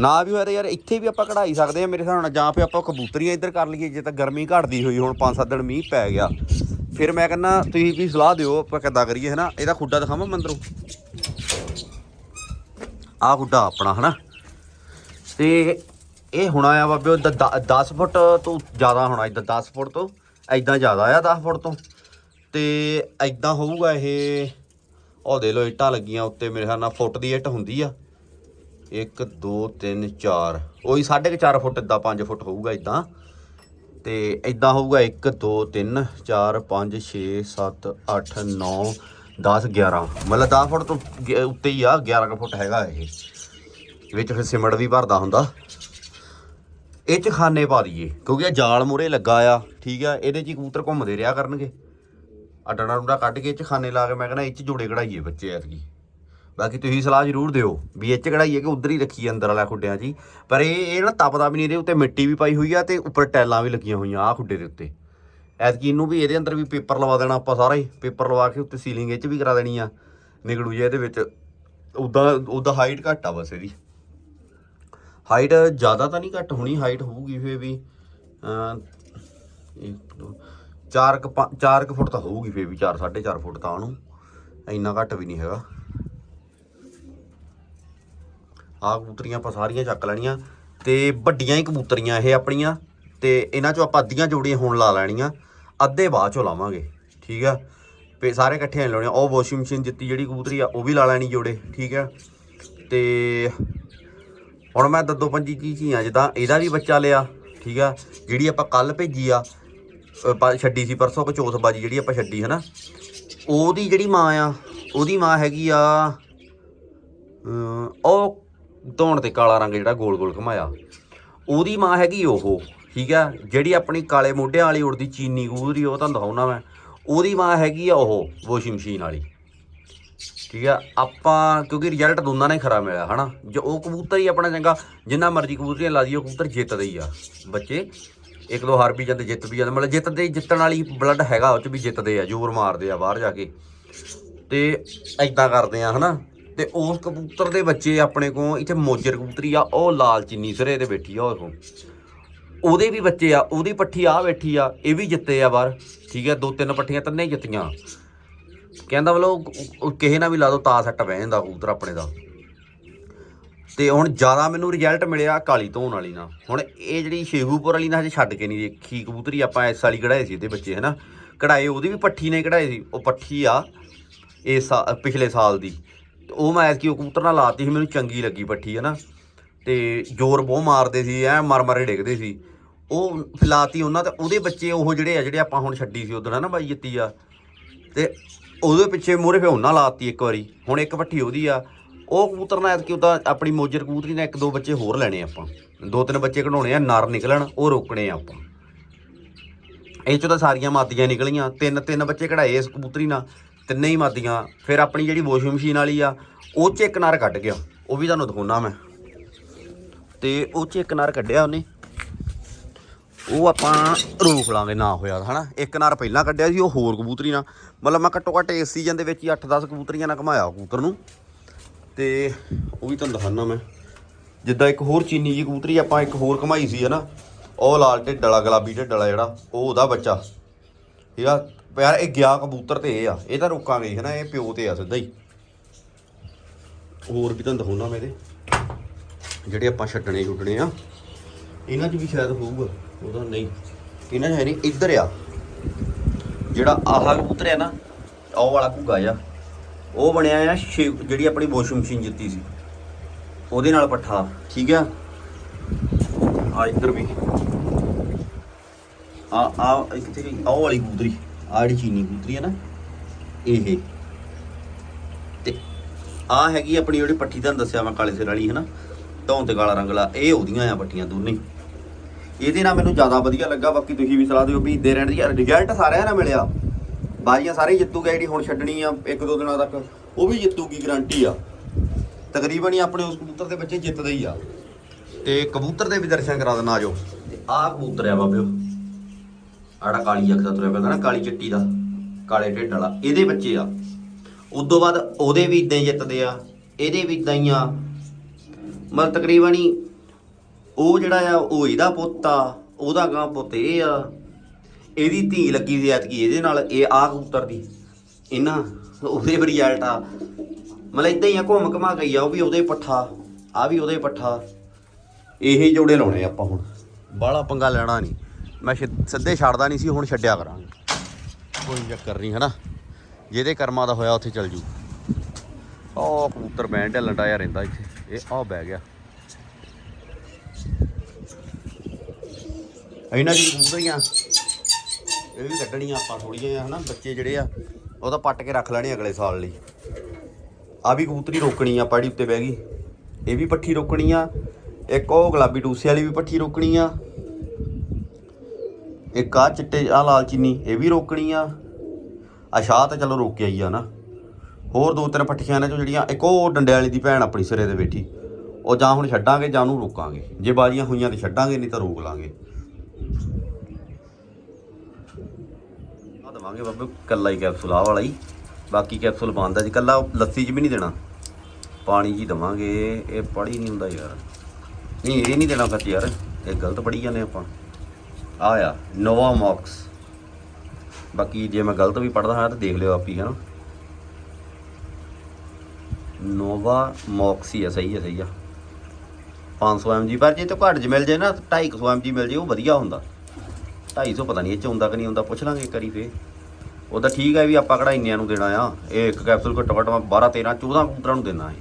ਨਾ ਵੀ ਹੋਇਆ ਤਾਂ ਯਾਰ ਇੱਥੇ ਵੀ ਆਪਾਂ ਕਢਾਈ ਸਕਦੇ ਆ ਮੇਰੇ ਹਿਸਾਬ ਨਾਲ, ਜਾਂ ਫਿਰ ਆਪਾਂ ਕਬੂਤਰੀਆਂ ਇੱਧਰ ਕਰ ਲਈਏ, ਜੇ ਤਾਂ ਗਰਮੀ ਘਟਦੀ ਹੋਈ ਹੁਣ 5-7 ਦਿਨ ਮੀਂਹ ਪੈ ਗਿਆ। ਫਿਰ ਮੈਂ ਕਹਿੰਦਾ, ਤੁਸੀਂ ਵੀ ਸਲਾਹ ਦਿਓ, ਆਪਾਂ ਕਿੱਦਾਂ ਕਰੀਏ ਹੈ ਨਾ ਇਹਦਾ ਖੁੱਡਾ ਦਿਖਾਵਾਂ ਮੰਦਰੋਂ ਆਹ ਖੁੱਡਾ ਆਪਣਾ, ਹਨਾ? ਤੇ ਇਹ ਹੋਣਾ ਆ ਬਾਬਿਓ 10 ਫੁੱਟ ਤੋਂ ਜ਼ਿਆਦਾ ਹੋਣਾ, ਇਦਾਂ 10 ਫੁੱਟ ਤੋਂ ਐਦਾਂ ਜ਼ਿਆਦਾ ਆ 10 ਫੁੱਟ ਤੋਂ। ਤੇ ਐਦਾਂ ਹੋਊਗਾ ਇਹ ਉਹ ਦੇ ਲੋ ਇੱਟਾਂ ਲੱਗੀਆਂ ਉੱਤੇ, ਮੇਰੇ ਖਿਆਲ ਨਾਲ ਫੁੱਟ ਦੀ ਇੱਟ ਹੁੰਦੀ ਆ। 1 2 3 4 ਉਹੀ 4.5 ਫੁੱਟ ਇਦਾਂ 5 ਫੁੱਟ ਹੋਊਗਾ ਇਦਾਂ ਤੇ ਇਦਾਂ ਹੋਊਗਾ 1 2 3 4 5 6 7 8 9 10 11 ਮਤਲਬ 10 ਫੁੱਟ ਤੋਂ ਗ- ਉੱਤੇ ਹੀ ਆ 11 ਕੁ ਫੁੱਟ ਹੈਗਾ ਇਹ। ਵਿੱਚ ਫਿਰ ਸਿਮਟ ਵੀ ਭਰਦਾ ਹੁੰਦਾ। ਇਹ ਚ ਖਾਨੇ ਪਾ ਦਈਏ, ਕਿਉਂਕਿ ਇਹ ਜਾਲ ਮੂਰੇ ਲੱਗਾ ਆ, ਠੀਕ ਆ? ਇਹਦੇ ਚ ਕਬੂਤਰ ਘੁੰਮਦੇ ਰਿਹਾ ਕਰਨਗੇ। ਅਡਣਾ ਡੁੰਡਾ ਕੱਢ ਕੇ ਇਹ ਚ ਖਾਨੇ ਲਾ ਕੇ ਮੈਂ ਕਹਿੰਦਾ ਇਹ ਚ ਜੋੜੇ ਕਢਾਈਏ ਬੱਚੇ ਐਤਕੀ। ਬਾਕੀ ਤੁਸੀਂ ਸਲਾਹ ਜ਼ਰੂਰ ਦਿਓ ਵੀ ਇਹ ਚ ਕਢਾਈਏ ਕਿ ਉਧਰ ਹੀ ਰੱਖੀਏ ਅੰਦਰ ਵਾਲਾ ਖੁੱਡਿਆਂ ਜੀ ਪਰ ਇਹ ਇਹ ਨਾ ਤਪਦਾ ਵੀ ਨਹੀਂ ਇਹਦੇ ਉੱਤੇ ਮਿੱਟੀ ਵੀ ਪਾਈ ਹੋਈ ਆ ਤੇ ਉੱਪਰ ਟੈਲਾਂ ਵੀ ਲੱਗੀਆਂ ਹੋਈਆਂ ਆ ਖੁੱਡੇ ਦੇ ਉੱਤੇ। ਐਤਕੀ ਇਹਨੂੰ ਵੀ ਇਹਦੇ ਅੰਦਰ ਵੀ ਪੇਪਰ ਲਵਾ ਦੇਣਾ ਆਪਾਂ ਸਾਰਾ ਹੀ ਪੇਪਰ ਲਵਾ ਕੇ ਉੱਤੇ ਸੀਲਿੰਗ ਇਹ ਚ ਵੀ ਕਰਾ ਦੇਣੀ ਆ। ਨਿਗੜੂ ਜੇ ਇਹਦੇ ਵਿੱਚ, ਉਦਾਂ ਉਦਾਂ ਹਾਈਟ ਘੱਟ ਆ ਬਸ ਇਹਦੀ। ਹਾਈਟ ਜ਼ਿਆਦਾ ਤਾਂ ਨਹੀਂ ਘੱਟ ਹੋਣੀ ਹਾਈਟ ਹੋਊਗੀ ਫੇ ਵੀ। ਅ 1 2 4 ਕ 4 ਕ ਫੁੱਟ ਤਾਂ ਹੋਊਗੀ ਫੇ ਵੀ 4 4.5 ਫੁੱਟ ਤਾਂ ਉਹਨੂੰ। ਇੰਨਾ ਘੱਟ ਵੀ ਨਹੀਂ ਹੈਗਾ। ਆਹ ਕਬੂਤਰੀਆਂ ਆਪਾਂ ਸਾਰੀਆਂ ਚੱਕ ਲੈਣੀਆਂ ਤੇ ਵੱਡੀਆਂ ਹੀ ਕਬੂਤਰੀਆਂ ਇਹ ਆਪਣੀਆਂ ਤੇ ਇਹਨਾਂ ਚੋਂ ਆਪਾਂ ਅੱਧੀਆਂ ਜੋੜੀਆਂ ਹੁਣ ਲਾ ਲੈਣੀਆਂ, ਅੱਧੇ ਬਾਅਦ ਚੋਂ ਲਾਵਾਂਗੇ, ਠੀਕ ਆ? ਤੇ ਸਾਰੇ ਇਕੱਠੇ ਨਹੀਂ ਲਾਉਣੇ ਉਹ ਵਾਸ਼ਿੰਗ ਮਸ਼ੀਨ ਜਿੱਤੀ ਜਿਹੜੀ ਕਬੂਤਰੀ ਆ, ਉਹ ਵੀ ਲਾ ਲੈਣੀ ਜੋੜੇ, ਠੀਕ ਆ? ਤੇ ਹੁਣ ਮੈਂ ਦੱਦੋ ਪੰਜੀ ਚੀਜ਼ ਜਿੱਦਾਂ ਇਹਦਾ ਵੀ ਬੱਚਾ ਲਿਆ, ਠੀਕ ਆ? ਜਿਹੜੀ ਆਪਾਂ ਕੱਲ ਭੇਜੀ ਆ ਛੱਡੀ ਸੀ ਪਰਸੋਂ ਕਚੋਥ ਬਾਜੀ ਜਿਹੜੀ ਆਪਾਂ ਛੱਡੀ ਹੈ ਨਾ ਉਹਦੀ ਜਿਹੜੀ ਮਾਂ ਆ, ਉਹਦੀ ਮਾਂ ਹੈਗੀ ਆ ਉਹ ਧੌਣ ਤੇ ਕਾਲਾ ਰੰਗ ਜਿਹੜਾ ਗੋਲ ਗੋਲ ਘਮਾਇਆ। ਉਹਦੀ ਮਾਂ ਹੈਗੀ ਉਹ, ਠੀਕ ਆ, ਜਿਹੜੀ ਆਪਣੀ ਕਾਲੇ ਮੋਢਿਆਂ ਵਾਲੀ ਉੜਦੀ ਚੀਨੀ ਕਬੂਤਰੀ ਉਹ ਤੁਹਾਨੂੰ ਦਿਖਾਉਣਾ ਮੈਂ। ਉਹਦੀ ਮਾਂ ਹੈਗੀ ਆ ਉਹ, ਵਾਸ਼ਿੰਗ ਮਸ਼ੀਨ ਵਾਲੀ। ਠੀਕ ਆ, ਆਪਾਂ ਕਿਉਂਕਿ ਰਿਜ਼ਲਟ ਦੋਨਾਂ ਨੇ ਖਰਾ ਮਿਲਿਆ ਹਨਾ। ਜੋ ਉਹ ਕਬੂਤਰ ਹੀ ਆਪਣਾ ਚੰਗਾ, ਜਿੰਨਾ ਮਰਜ਼ੀ ਕਬੂਤਰੀਆਂ ਲਾ ਦਈਏ, ਉਹ ਕਬੂਤਰ ਜਿੱਤਦੇ ਹੀ ਆ। ਬੱਚੇ ਇੱਕ ਦੋ ਹਾਰ ਵੀ ਜਾਂਦੇ, ਜਿੱਤ ਵੀ ਜਾਂਦੇ, ਮਤਲਬ ਜਿੱਤਦੇ ਜਿੱਤਣ ਵਾਲੀ ਬਲੱਡ ਹੈਗਾ ਉਹ ਚ ਵੀ ਜਿੱਤਦੇ ਆ, ਜ਼ੋਰ ਮਾਰਦੇ ਆ ਬਾਹਰ ਜਾ ਕੇ। ਤੇ ਐਦਾਂ ਕਰਦੇ ਆ, ਹਨਾ? ਤੇ ਉਸ ਕਬੂਤਰ ਦੇ ਬੱਚੇ ਆਪਣੇ ਕੋਲ, ਇੱਥੇ ਮੋਜਰ ਕਬੂਤਰੀ ਆ, ਉਹ ਲਾਲ ਚੀਨੀ ਸਿਰੇ ਤੇ ਬੈਠੀ ਆ ਉਹ ਕੋਲ। ਉਹਦੇ ਵੀ ਬੱਚੇ ਆ, ਉਹਦੀ ਪੱਠੀ ਆ ਬੈਠੀ ਆ, ਇਹ ਵੀ ਜਿੱਤੇ ਆ ਬਾਹਰ, ਠੀਕ ਆ ਦੋ ਤਿੰਨ ਪੱਠੀਆਂ, ਤਿੰਨੇ ਹੀ ਜਿੱਤੀਆਂ। ਕਹਿੰਦਾ ਮਤਲਬ ਉਹ ਕਿਸੇ ਨਾਲ ਵੀ ਲਾ ਦੋ, ਤਾਂ ਸੱਟ ਬਹਿ ਜਾਂਦਾ ਕਬੂਤਰ ਆਪਣੇ ਦਾ। ਤੇ ਹੁਣ ਜ਼ਿਆਦਾ ਮੈਨੂੰ ਰਿਜ਼ਲਟ ਮਿਲਿਆ ਕਾਲੀ ਧੋਣ ਵਾਲੀ ਨਾਲ। ਹੁਣ ਇਹ ਜਿਹੜੀ ਸ਼ੇਹੂਪੁਰ ਵਾਲੀ ਨਾਲ ਹਜੇ ਛੱਡ ਕੇ ਨਹੀਂ ਦੇਖੀ ਕਬੂਤਰੀ ਆਪਾਂ ਇਸ ਵਾਲੀ ਕਢਾਏ ਸੀ ਇਹਦੇ ਬੱਚੇ, ਹਨਾ? ਕਢਾਏ ਉਹਦੀ ਵੀ ਪੱਠੀ ਨੇ ਕਢਾਏ ਸੀ, ਉਹ ਪੱਠੀ ਆ ਇਸ ਸਾ- ਪਿਛਲੇ ਸਾਲ ਦੀ। ਤੇ ਉਹ ਮੈਂ ਐਤਕੀ ਉਹ ਕਬੂਤਰ ਨਾਲ ਲਾਤੀ ਸੀ, ਮੈਨੂੰ ਚੰਗੀ ਲੱਗੀ ਪੱਠੀ, ਹਨਾ? ਤੇ ਜ਼ੋਰ ਬਹੁਤ ਮਾਰਦੇ ਸੀ, ਐ ਮਰ ਮਰੇ ਡਿੱਗਦੇ ਸੀ। ਉਹ ਫਿਲਾਤੀ ਉਹਨਾਂ ਤੇ, ਉਹਦੇ ਬੱਚੇ ਉਹ ਜਿਹੜੇ ਆ, ਜਿਹੜੇ ਆਪਾਂ ਹੁਣ ਛੱਡੀ ਸੀ ਉਦੋਂ ਨਾ ਬਾਈ ਜਿੱਤੀ ਆ? ਤੇ ਉਹਦੇ ਪਿੱਛੇ ਮੂਹਰੇ ਫੇ ਉਹਨਾਂ ਲਾਤੀ ਇੱਕ ਵਾਰੀ, ਹੁਣ ਇੱਕ ਪੱਠੀ ਉਹਦੀ ਆ। ਉਹ ਕਬੂਤਰ ਨਾਲ ਐਤਕੀ ਉਹਦਾ ਆਪਣੀ ਮੋਜਰ ਕਬੂਤਰੀ ਨਾਲ ਇੱਕ ਦੋ ਬੱਚੇ ਹੋਰ ਲੈਣੇ ਆਪਾਂ। ਦੋ ਤਿੰਨ ਬੱਚੇ ਕਢਾਉਣੇ ਆ ਨਰ ਨਿਕਲਣ ਉਹ ਰੋਕਣੇ ਆ ਆਪਾਂ। ਇਹ ਚੋਂ ਤਾਂ ਸਾਰੀਆਂ ਮਾਦੀਆਂ ਨਿਕਲੀਆਂ ਤਿੰਨ ਤਿੰਨ ਬੱਚੇ ਕਢਾਏ ਇਸ ਕਬੂਤਰੀ ਨਾਲ ਤਿੰਨੇ ਹੀ ਮਾਦੀਆਂ। ਫਿਰ ਆਪਣੀ ਜਿਹੜੀ ਵਾਸ਼ਿੰਗ ਮਸ਼ੀਨ ਵਾਲੀ ਆ ਉਹ 'ਚ ਇੱਕ ਨਰ ਕੱਢ ਗਿਆ। ਉਹ ਵੀ ਤੁਹਾਨੂੰ ਦਿਖਾਉਣਾ ਮੈਂ। ਤੇ ਉਹ 'ਚ ਇੱਕ ਨਰ ਕੱਢਿਆ ਉਹਨੇ। ਉਹ ਆਪਾਂ ਰੋਕ ਲਾਂਗੇ ਨਾ ਹੋਇਆ ਤਾਂ, ਹਨਾ? ਇੱਕ ਨਾਰ ਪਹਿਲਾਂ ਕੱਢਿਆ ਸੀ ਉਹ ਹੋਰ ਕਬੂਤਰੀ ਨਾਲ। ਮਤਲਬ ਮੈਂ ਘੱਟੋ ਘੱਟ ਇਸ ਸੀਜ਼ਨ ਦੇ ਵਿੱਚ ਹੀ 8-10 ਕਬੂਤਰੀਆਂ ਨਾਲ ਘਮਾਇਆ ਕਬੂਤਰ ਨੂੰ। ਤੇ ਉਹ ਵੀ ਤੁਹਾਨੂੰ ਦਿਖਾਣਾ ਮੈਂ। ਜਿੱਦਾਂ ਇੱਕ ਹੋਰ ਚੀਨੀ ਜੀ ਕਬੂਤਰੀ ਆਪਾਂ ਇੱਕ ਹੋਰ ਘਮਾਈ ਸੀ ਹਨਾ? ਉਹ ਲਾਲ ਢਿੱਡ ਵਾਲਾ ਗੁਲਾਬੀ ਢਿੱਡ ਵਾਲਾ ਜਿਹੜਾ ਉਹ ਉਹਦਾ ਬੱਚਾ। ਠੀਕ ਆ? ਯਾਰ ਇਹ ਗਿਆ ਕਬੂਤਰ ਤੇ ਇਹ ਆ। ਇਹ ਤਾਂ ਰੋਕਾਂਗੇ ਹੀ, ਹਨਾ? ਇਹ ਪਿਓ ਤੇ ਆ ਸਿੱਧਾ ਹੀ। ਹੋਰ ਵੀ ਤੁਹਾਨੂੰ ਦਿਖਾਉਣਾ ਇਹਦੇ। ਜਿਹੜੇ ਆਪਾਂ ਛੱਡਣੇ ਛੁੱਟਣੇ ਆ। ਇਹਨਾਂ 'ਚ ਵੀ ਸ਼ਾਇਦ ਹੋਊਗਾ ਉਹਦਾ ਨਹੀਂ। ਇਹਨਾਂ 'ਚ ਹੈ ਨਹੀਂ ਇੱਧਰ ਆ। ਜਿਹੜਾ ਆਹ ਕਬੂਤਰ ਆ ਨਾ ਉਹ ਵਾਲਾ ਘੁੱਗਾ ਆ ਉਹ ਬਣਿਆ ਆ ਛੇ- ਜਿਹੜੀ ਆਪਣੀ ਵਾਸ਼ਿੰਗ ਮਸ਼ੀਨ ਜਿੱਤੀ ਸੀ। ਉਹਦੇ ਨਾਲ ਪੱਠਾ, ਠੀਕ ਆ? ਆ ਇੱਧਰ ਵੀ। ਆ ਆ ਇੱਥੇ ਵੀ, ਆਹ ਵਾਲੀ ਕਬੂਤਰੀ ਆ ਜਿਹੜੀ ਚੀਨੀ ਕਬੂਤਰੀ ਹੈ ਨਾ, ਇਹ। ਤੇ ਆ ਹੈਗੀ ਆਪਣੀ ਜਿਹੜੀ ਪੱਠੀ, ਤੁਹਾਨੂੰ ਦੱਸਿਆ ਮੈਂ ਕਾਲੇ ਸਿਰ ਵਾਲੀ ਹੈ ਨਾ ਧੌਣ ਤੇ ਕਾਲਾ ਰੰਗ ਲਾ ਇਹ ਉਹਦੀਆਂ ਆ ਪੱਟੀਆਂ ਦੋਨੇ। ਇਹਦੇ ਨਾਲ ਮੈਨੂੰ ਜ਼ਿਆਦਾ ਵਧੀਆ ਲੱਗਾ, ਬਾਕੀ ਤੁਸੀਂ ਵੀ ਸਲਾਹ ਦਿਓ ਵੀ ਦੇ ਰਹਿਣ ਦੀ ਯਾਰ ਰਿਜ਼ਲਟ ਸਾਰਿਆਂ ਨਾਲ ਮਿਲਿਆ। ਬਾਜ਼ੀਆਂ ਸਾਰੇ ਜਿੱਤੂਗਾ ਜਿਹੜੀ ਹੁਣ ਛੱਡਣੀ ਆ ਇੱਕ ਦੋ ਦਿਨਾਂ ਤੱਕ, ਉਹ ਵੀ ਜਿੱਤੂਗੀ ਗਰੰਟੀ ਆ। ਤਕਰੀਬਨ ਹੀ ਆਪਣੇ ਉਸ ਕਬੂਤਰ ਦੇ ਬੱਚੇ ਜਿੱਤਦੇ ਹੀ ਆ। ਤੇ ਕਬੂਤਰ ਦੇ ਵੀ ਦਰਸ਼ਨ ਕਰਾ ਦੇਣਾ ਆਜੋ। ਤੇ ਆਹ ਕਬੂਤਰ ਆ ਬਾਬਿਓ। ਆੜਾ ਕਾਲੀ ਅੱਖ ਦਾ ਤੁਰਿਆ ਫਿਰਦਾ ਨਾ, ਕਾਲੀ ਚਿੱਟੀ ਦਾ, ਕਾਲੇ ਢਿੱਡ ਵਾਲਾ, ਇਹਦੇ ਬੱਚੇ ਆ। ਉਦੋਂ ਬਾਅਦ ਉਹਦੇ ਵੀ ਇਦਾਂ ਹੀ ਜਿੱਤਦੇ ਆ, ਇਹਦੇ ਵੀ ਇਦਾਂ ਹੀ ਆ। ਮਤਲਬ ਤਕਰੀਬਨ ਹੀ ਉਹ ਜਿਹੜਾ ਆ, ਉਹ ਇਹਦਾ ਪੁੱਤ ਆ, ਉਹਦਾ ਗਾਂ ਪੁੱਤ ਇਹ ਆ। ਇਹਦੀ ਧੀ ਲੱਗੀ ਸੀ ਐਤਕੀ, ਇਹਦੇ ਨਾਲ ਇਹ ਆ ਕਬੂਤਰ ਦੀ ਇਹਨਾਂ ਉਹਦੇ ਵੀ ਰਿਜ਼ਲਟ ਆ ਮਤਲਬ ਇਦਾਂ ਹੀ ਆ, ਘੁੰਮ ਘਮਾ ਗਈ ਆ, ਉਹ ਵੀ ਉਹਦੇ ਪੱਠਾ ਆ ਵੀ ਉਹਦੇ ਪੱਠਾ। ਇਹੀ ਜੋੜੇ ਲਾਉਣੇ ਆਪਾਂ ਹੁਣ। ਬਾਹਲਾ ਪੰਗਾ ਲੈਣਾ ਨਹੀਂ। ਮੈਂ ਸਿੱਧੇ ਛੱਡਦਾ ਨਹੀਂ ਸੀ, ਹੁਣ ਛੱਡਿਆ ਕਰਾਂਗੇ। ਕੋਈ ਚੱਕਰ ਨਹੀਂ, ਹਨਾ? ਜਿਹਦੇ ਕਰਮਾਂ ਦਾ ਹੋਇਆ, ਉੱਥੇ ਚੱਲ ਜੂ। ਆਹ ਕਬੂਤਰ ਬੈਂਡ ਢੱਲਣ ਡਾਇਆ ਰਹਿੰਦਾ ਇੱਥੇ। ਇਹ ਆਹ ਬਹਿ ਗਿਆ। ਇਹਨਾਂ ਦੀ ਕਬੂਤਰੀਆਂ। ਇਹ ਵੀ ਕੱਢਣੀਆਂ ਆਪਾਂ ਥੋੜੀਆਂ ਹਨਾ, ਬੱਚੇ ਜਿਹੜੇ ਆ, ਉਹ ਤਾਂ ਪੱਟ ਕੇ ਰੱਖ ਲੈਣੇ ਅਗਲੇ ਸਾਲ ਲਈ। ਆ ਵੀ ਕਬੂਤਰੀ ਰੋਕਣੀ ਆ ਪਾੜੀ ਉੱਤੇ ਬਹਿ ਗਈ। ਇਹ ਵੀ ਪੱਠੀ ਰੋਕਣੀ ਆ, ਇੱਕ ਉਹ ਗੁਲਾਬੀ ਟੂਸੇ ਵਾਲੀ ਵੀ ਪੱਠੀ ਰੋਕਣੀ ਆ। ਇੱਕ ਆ ਚਿੱਟੇ ਆ ਲਾਲ ਚੀਨੀ, ਇਹ ਵੀ ਰੋਕਣੀ ਆ। ਆ ਸ਼ਾਹ ਤਾਂ ਚਲੋ ਰੋਕਿਆ ਹੀ ਆ ਨਾ। ਹੋਰ ਦੋ ਤਿੰਨ ਪੱਠੀਆਂ ਨੇ ਜੋ ਜਿਹੜੀਆਂ, ਇੱਕ ਉਹ ਡੰਡੇ ਵਾਲੀ ਦੀ ਭੈਣ ਆਪਣੀ ਸਿਰੇ ਤੇ ਬੈਠੀ। ਉਹ ਜਾਂ ਹੁਣ ਛੱਡਾਂਗੇ ਜਾਂ ਉਹਨੂੰ ਰੋਕਾਂਗੇ। ਜੇ ਬਾਜ਼ੀਆਂ ਹੋਈਆਂ ਤੇ ਛੱਡਾਂਗੇ, ਨਹੀਂ ਤਾਂ ਰੋਕ ਲਾਂਗੇ। ਆ ਦਵਾਂਗੇ ਬਾਬੇ, ਕੱਲਾ ਹੀ ਕੈਪਸੂਲ ਆ ਵਾਲਾ ਹੀ। ਬਾਕੀ ਕੈਪਸੂਲ ਬੰਦ ਜੀ। ਕੱਲਾ ਲੱਸੀ 'ਚ ਵੀ ਨਹੀਂ ਦੇਣਾ। ਪਾਣੀ 'ਚ ਹੀ ਦਵਾਂਗੇ। ਇਹ ਪੜੀ ਨਹੀਂ ਹੁੰਦਾ ਯਾਰ। ਨਹੀਂ, ਇਹ ਨਹੀਂ ਦੇਣਾ ਕੱਚ ਯਾਰ। ਇਹ ਗਲਤ ਪੜੀ ਜਾਂਦੇ ਆਪਾਂ। ਆ ਨੋਵਾ ਮੌਕਸ। ਬਾਕੀ ਜੇ ਮੈਂ ਗਲਤ ਵੀ ਪੜਦਾ ਹਾਂ ਤਾਂ ਦੇਖ ਲਿਓ ਆਪੀ ਨਾ ਨੋਵਾ ਮੌਕਸ ਹੀ ਆ, ਸਹੀ ਹੈ ਸਹੀ ਆ। 500 mg ਪਰ ਜੇ ਤਾਂ ਘੱਟ ਜ ਮਿਲ ਜੇ ਨਾ 250 mg ਮਿਲ ਜੇ, ਉਹ ਵਧੀਆ ਹੁੰਦਾ। 250 ਪਤਾ ਨਹੀਂ ਇਹ ਚ ਆਉਂਦਾ ਕਿ ਨਹੀਂ ਆਉਂਦਾ, ਪੁੱਛ ਲਾਂਗੇ ਕਰੀ ਵਾਰੀ ਉਹ ਤਾਂ ਠੀਕ ਹੈ ਵੀ ਆਪਾਂ ਕਿਹੜਾ ਇੰਨਿਆਂ ਨੂੰ ਦੇਣਾ ਆ। ਇਹ ਇੱਕ ਕੈਪਸੂਲ ਘੱਟੋ ਘੱਟ ਮੈਂ 12 13 14 ਕਬੂਤਰਾਂ ਨੂੰ ਦੇਣਾ ਹੈ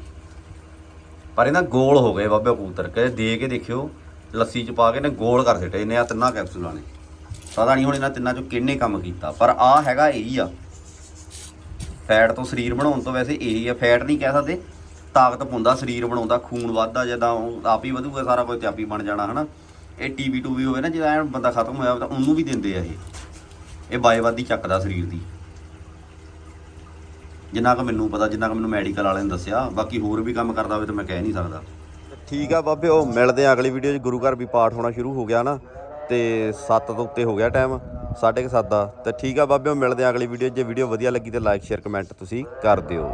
ਪਰ ਇਹਨਾਂ ਗੋਲ ਹੋ ਗਏ ਬਾਬੇ ਕਬੂਤਰ, ਕਦੇ ਦੇ ਕੇ ਦੇਖਿਓ, ਲੱਸੀ ਚ ਪਾ ਕੇ ਨੇ ਗੋਲ ਕਰ ਦਿੱਤੇ, ਇਹਨੇ ਆ ਤਿੰਨਾਂ ਕੈਪਸੂਲਾਂ ਨੇ। ਪਤਾ ਨਹੀਂ ਹੁਣ ਇਹਨਾਂ ਤਿੰਨਾਂ ਚੋਂ ਕਿਹਨੇ ਕੰਮ ਕੀਤਾ, ਪਰ ਆ ਹੈਗਾ ਇਹੀ ਆ। ਫੈਟ ਤੋਂ ਸਰੀਰ ਬਣਾਉਣ ਤੋਂ ਵੈਸੇ ਇਹੀ ਆ, ਫੈਟ ਨਹੀਂ ਕਹਿ ਸਕਦੇ, ਤਾਕਤ ਪਾਉਂਦਾ, ਸਰੀਰ ਬਣਾਉਂਦਾ, ਖੂਨ ਵੱਧਦਾ, ਜਦਾਂ ਉਹ ਆਪ ਹੀ ਵਧੂਗਾ, ਸਾਰਾ ਕੁਝ ਤੇ ਆਪ ਹੀ ਬਣ ਜਾਣਾ, ਹਨਾ। ਇਹ ਟੀਬੀ ਟੂਬੀ ਹੋਵੇ ਨਾ, ਜਿਹੜਾ ਐਨ ਬੰਦਾ ਖਤਮ ਹੋਇਆ, ਤਾਂ ਉਹਨੂੰ ਵੀ ਦਿੰਦੇ ਆ ਇਹ। ਇਹ ਬਾਏਵਾਦੀ ਚੱਕਦਾ ਸਰੀਰ ਦੀ। ਜਿੰਨਾ ਕੁ ਮੈਨੂੰ ਪਤਾ, ਜਿੰਨਾ ਕੁ ਮੈਨੂੰ ਮੈਡੀਕਲ ਵਾਲਿਆਂ ਨੇ ਦੱਸਿਆ, ਬਾਕੀ ਹੋਰ ਵੀ ਕੰਮ ਕਰਦਾ ਹੋਵੇ ਤਾਂ ਮੈਂ ਕਹਿ ਨਹੀਂ ਸਕਦਾ। ਠੀਕ ਆ ਬਾਬੇ, ਉਹ ਮਿਲਦੇ ਆ ਅਗਲੀ ਵੀਡੀਓ 'ਚ। ਗੁਰੂ ਘਰ ਵੀ ਪਾਠ ਹੋਣਾ ਸ਼ੁਰੂ ਹੋ ਗਿਆ ਨਾ, ਤੇ 7 ਤੋਂ ਉੱਤੇ ਹੋ ਗਿਆ ਟਾਈਮ 7:30 ਦਾ। ਤੇ ਠੀਕ ਆ ਬਾਬੇ, ਉਹ ਮਿਲਦੇ ਆ ਅਗਲੀ ਵੀਡੀਓ 'ਚ। ਜੇ ਵੀਡੀਓ ਵਧੀਆ ਲੱਗੀ ਤੇ ਲਾਈਕ ਸ਼ੇਅਰ ਕਮੈਂਟ ਤੁਸੀਂ ਕਰ ਦਿਓ।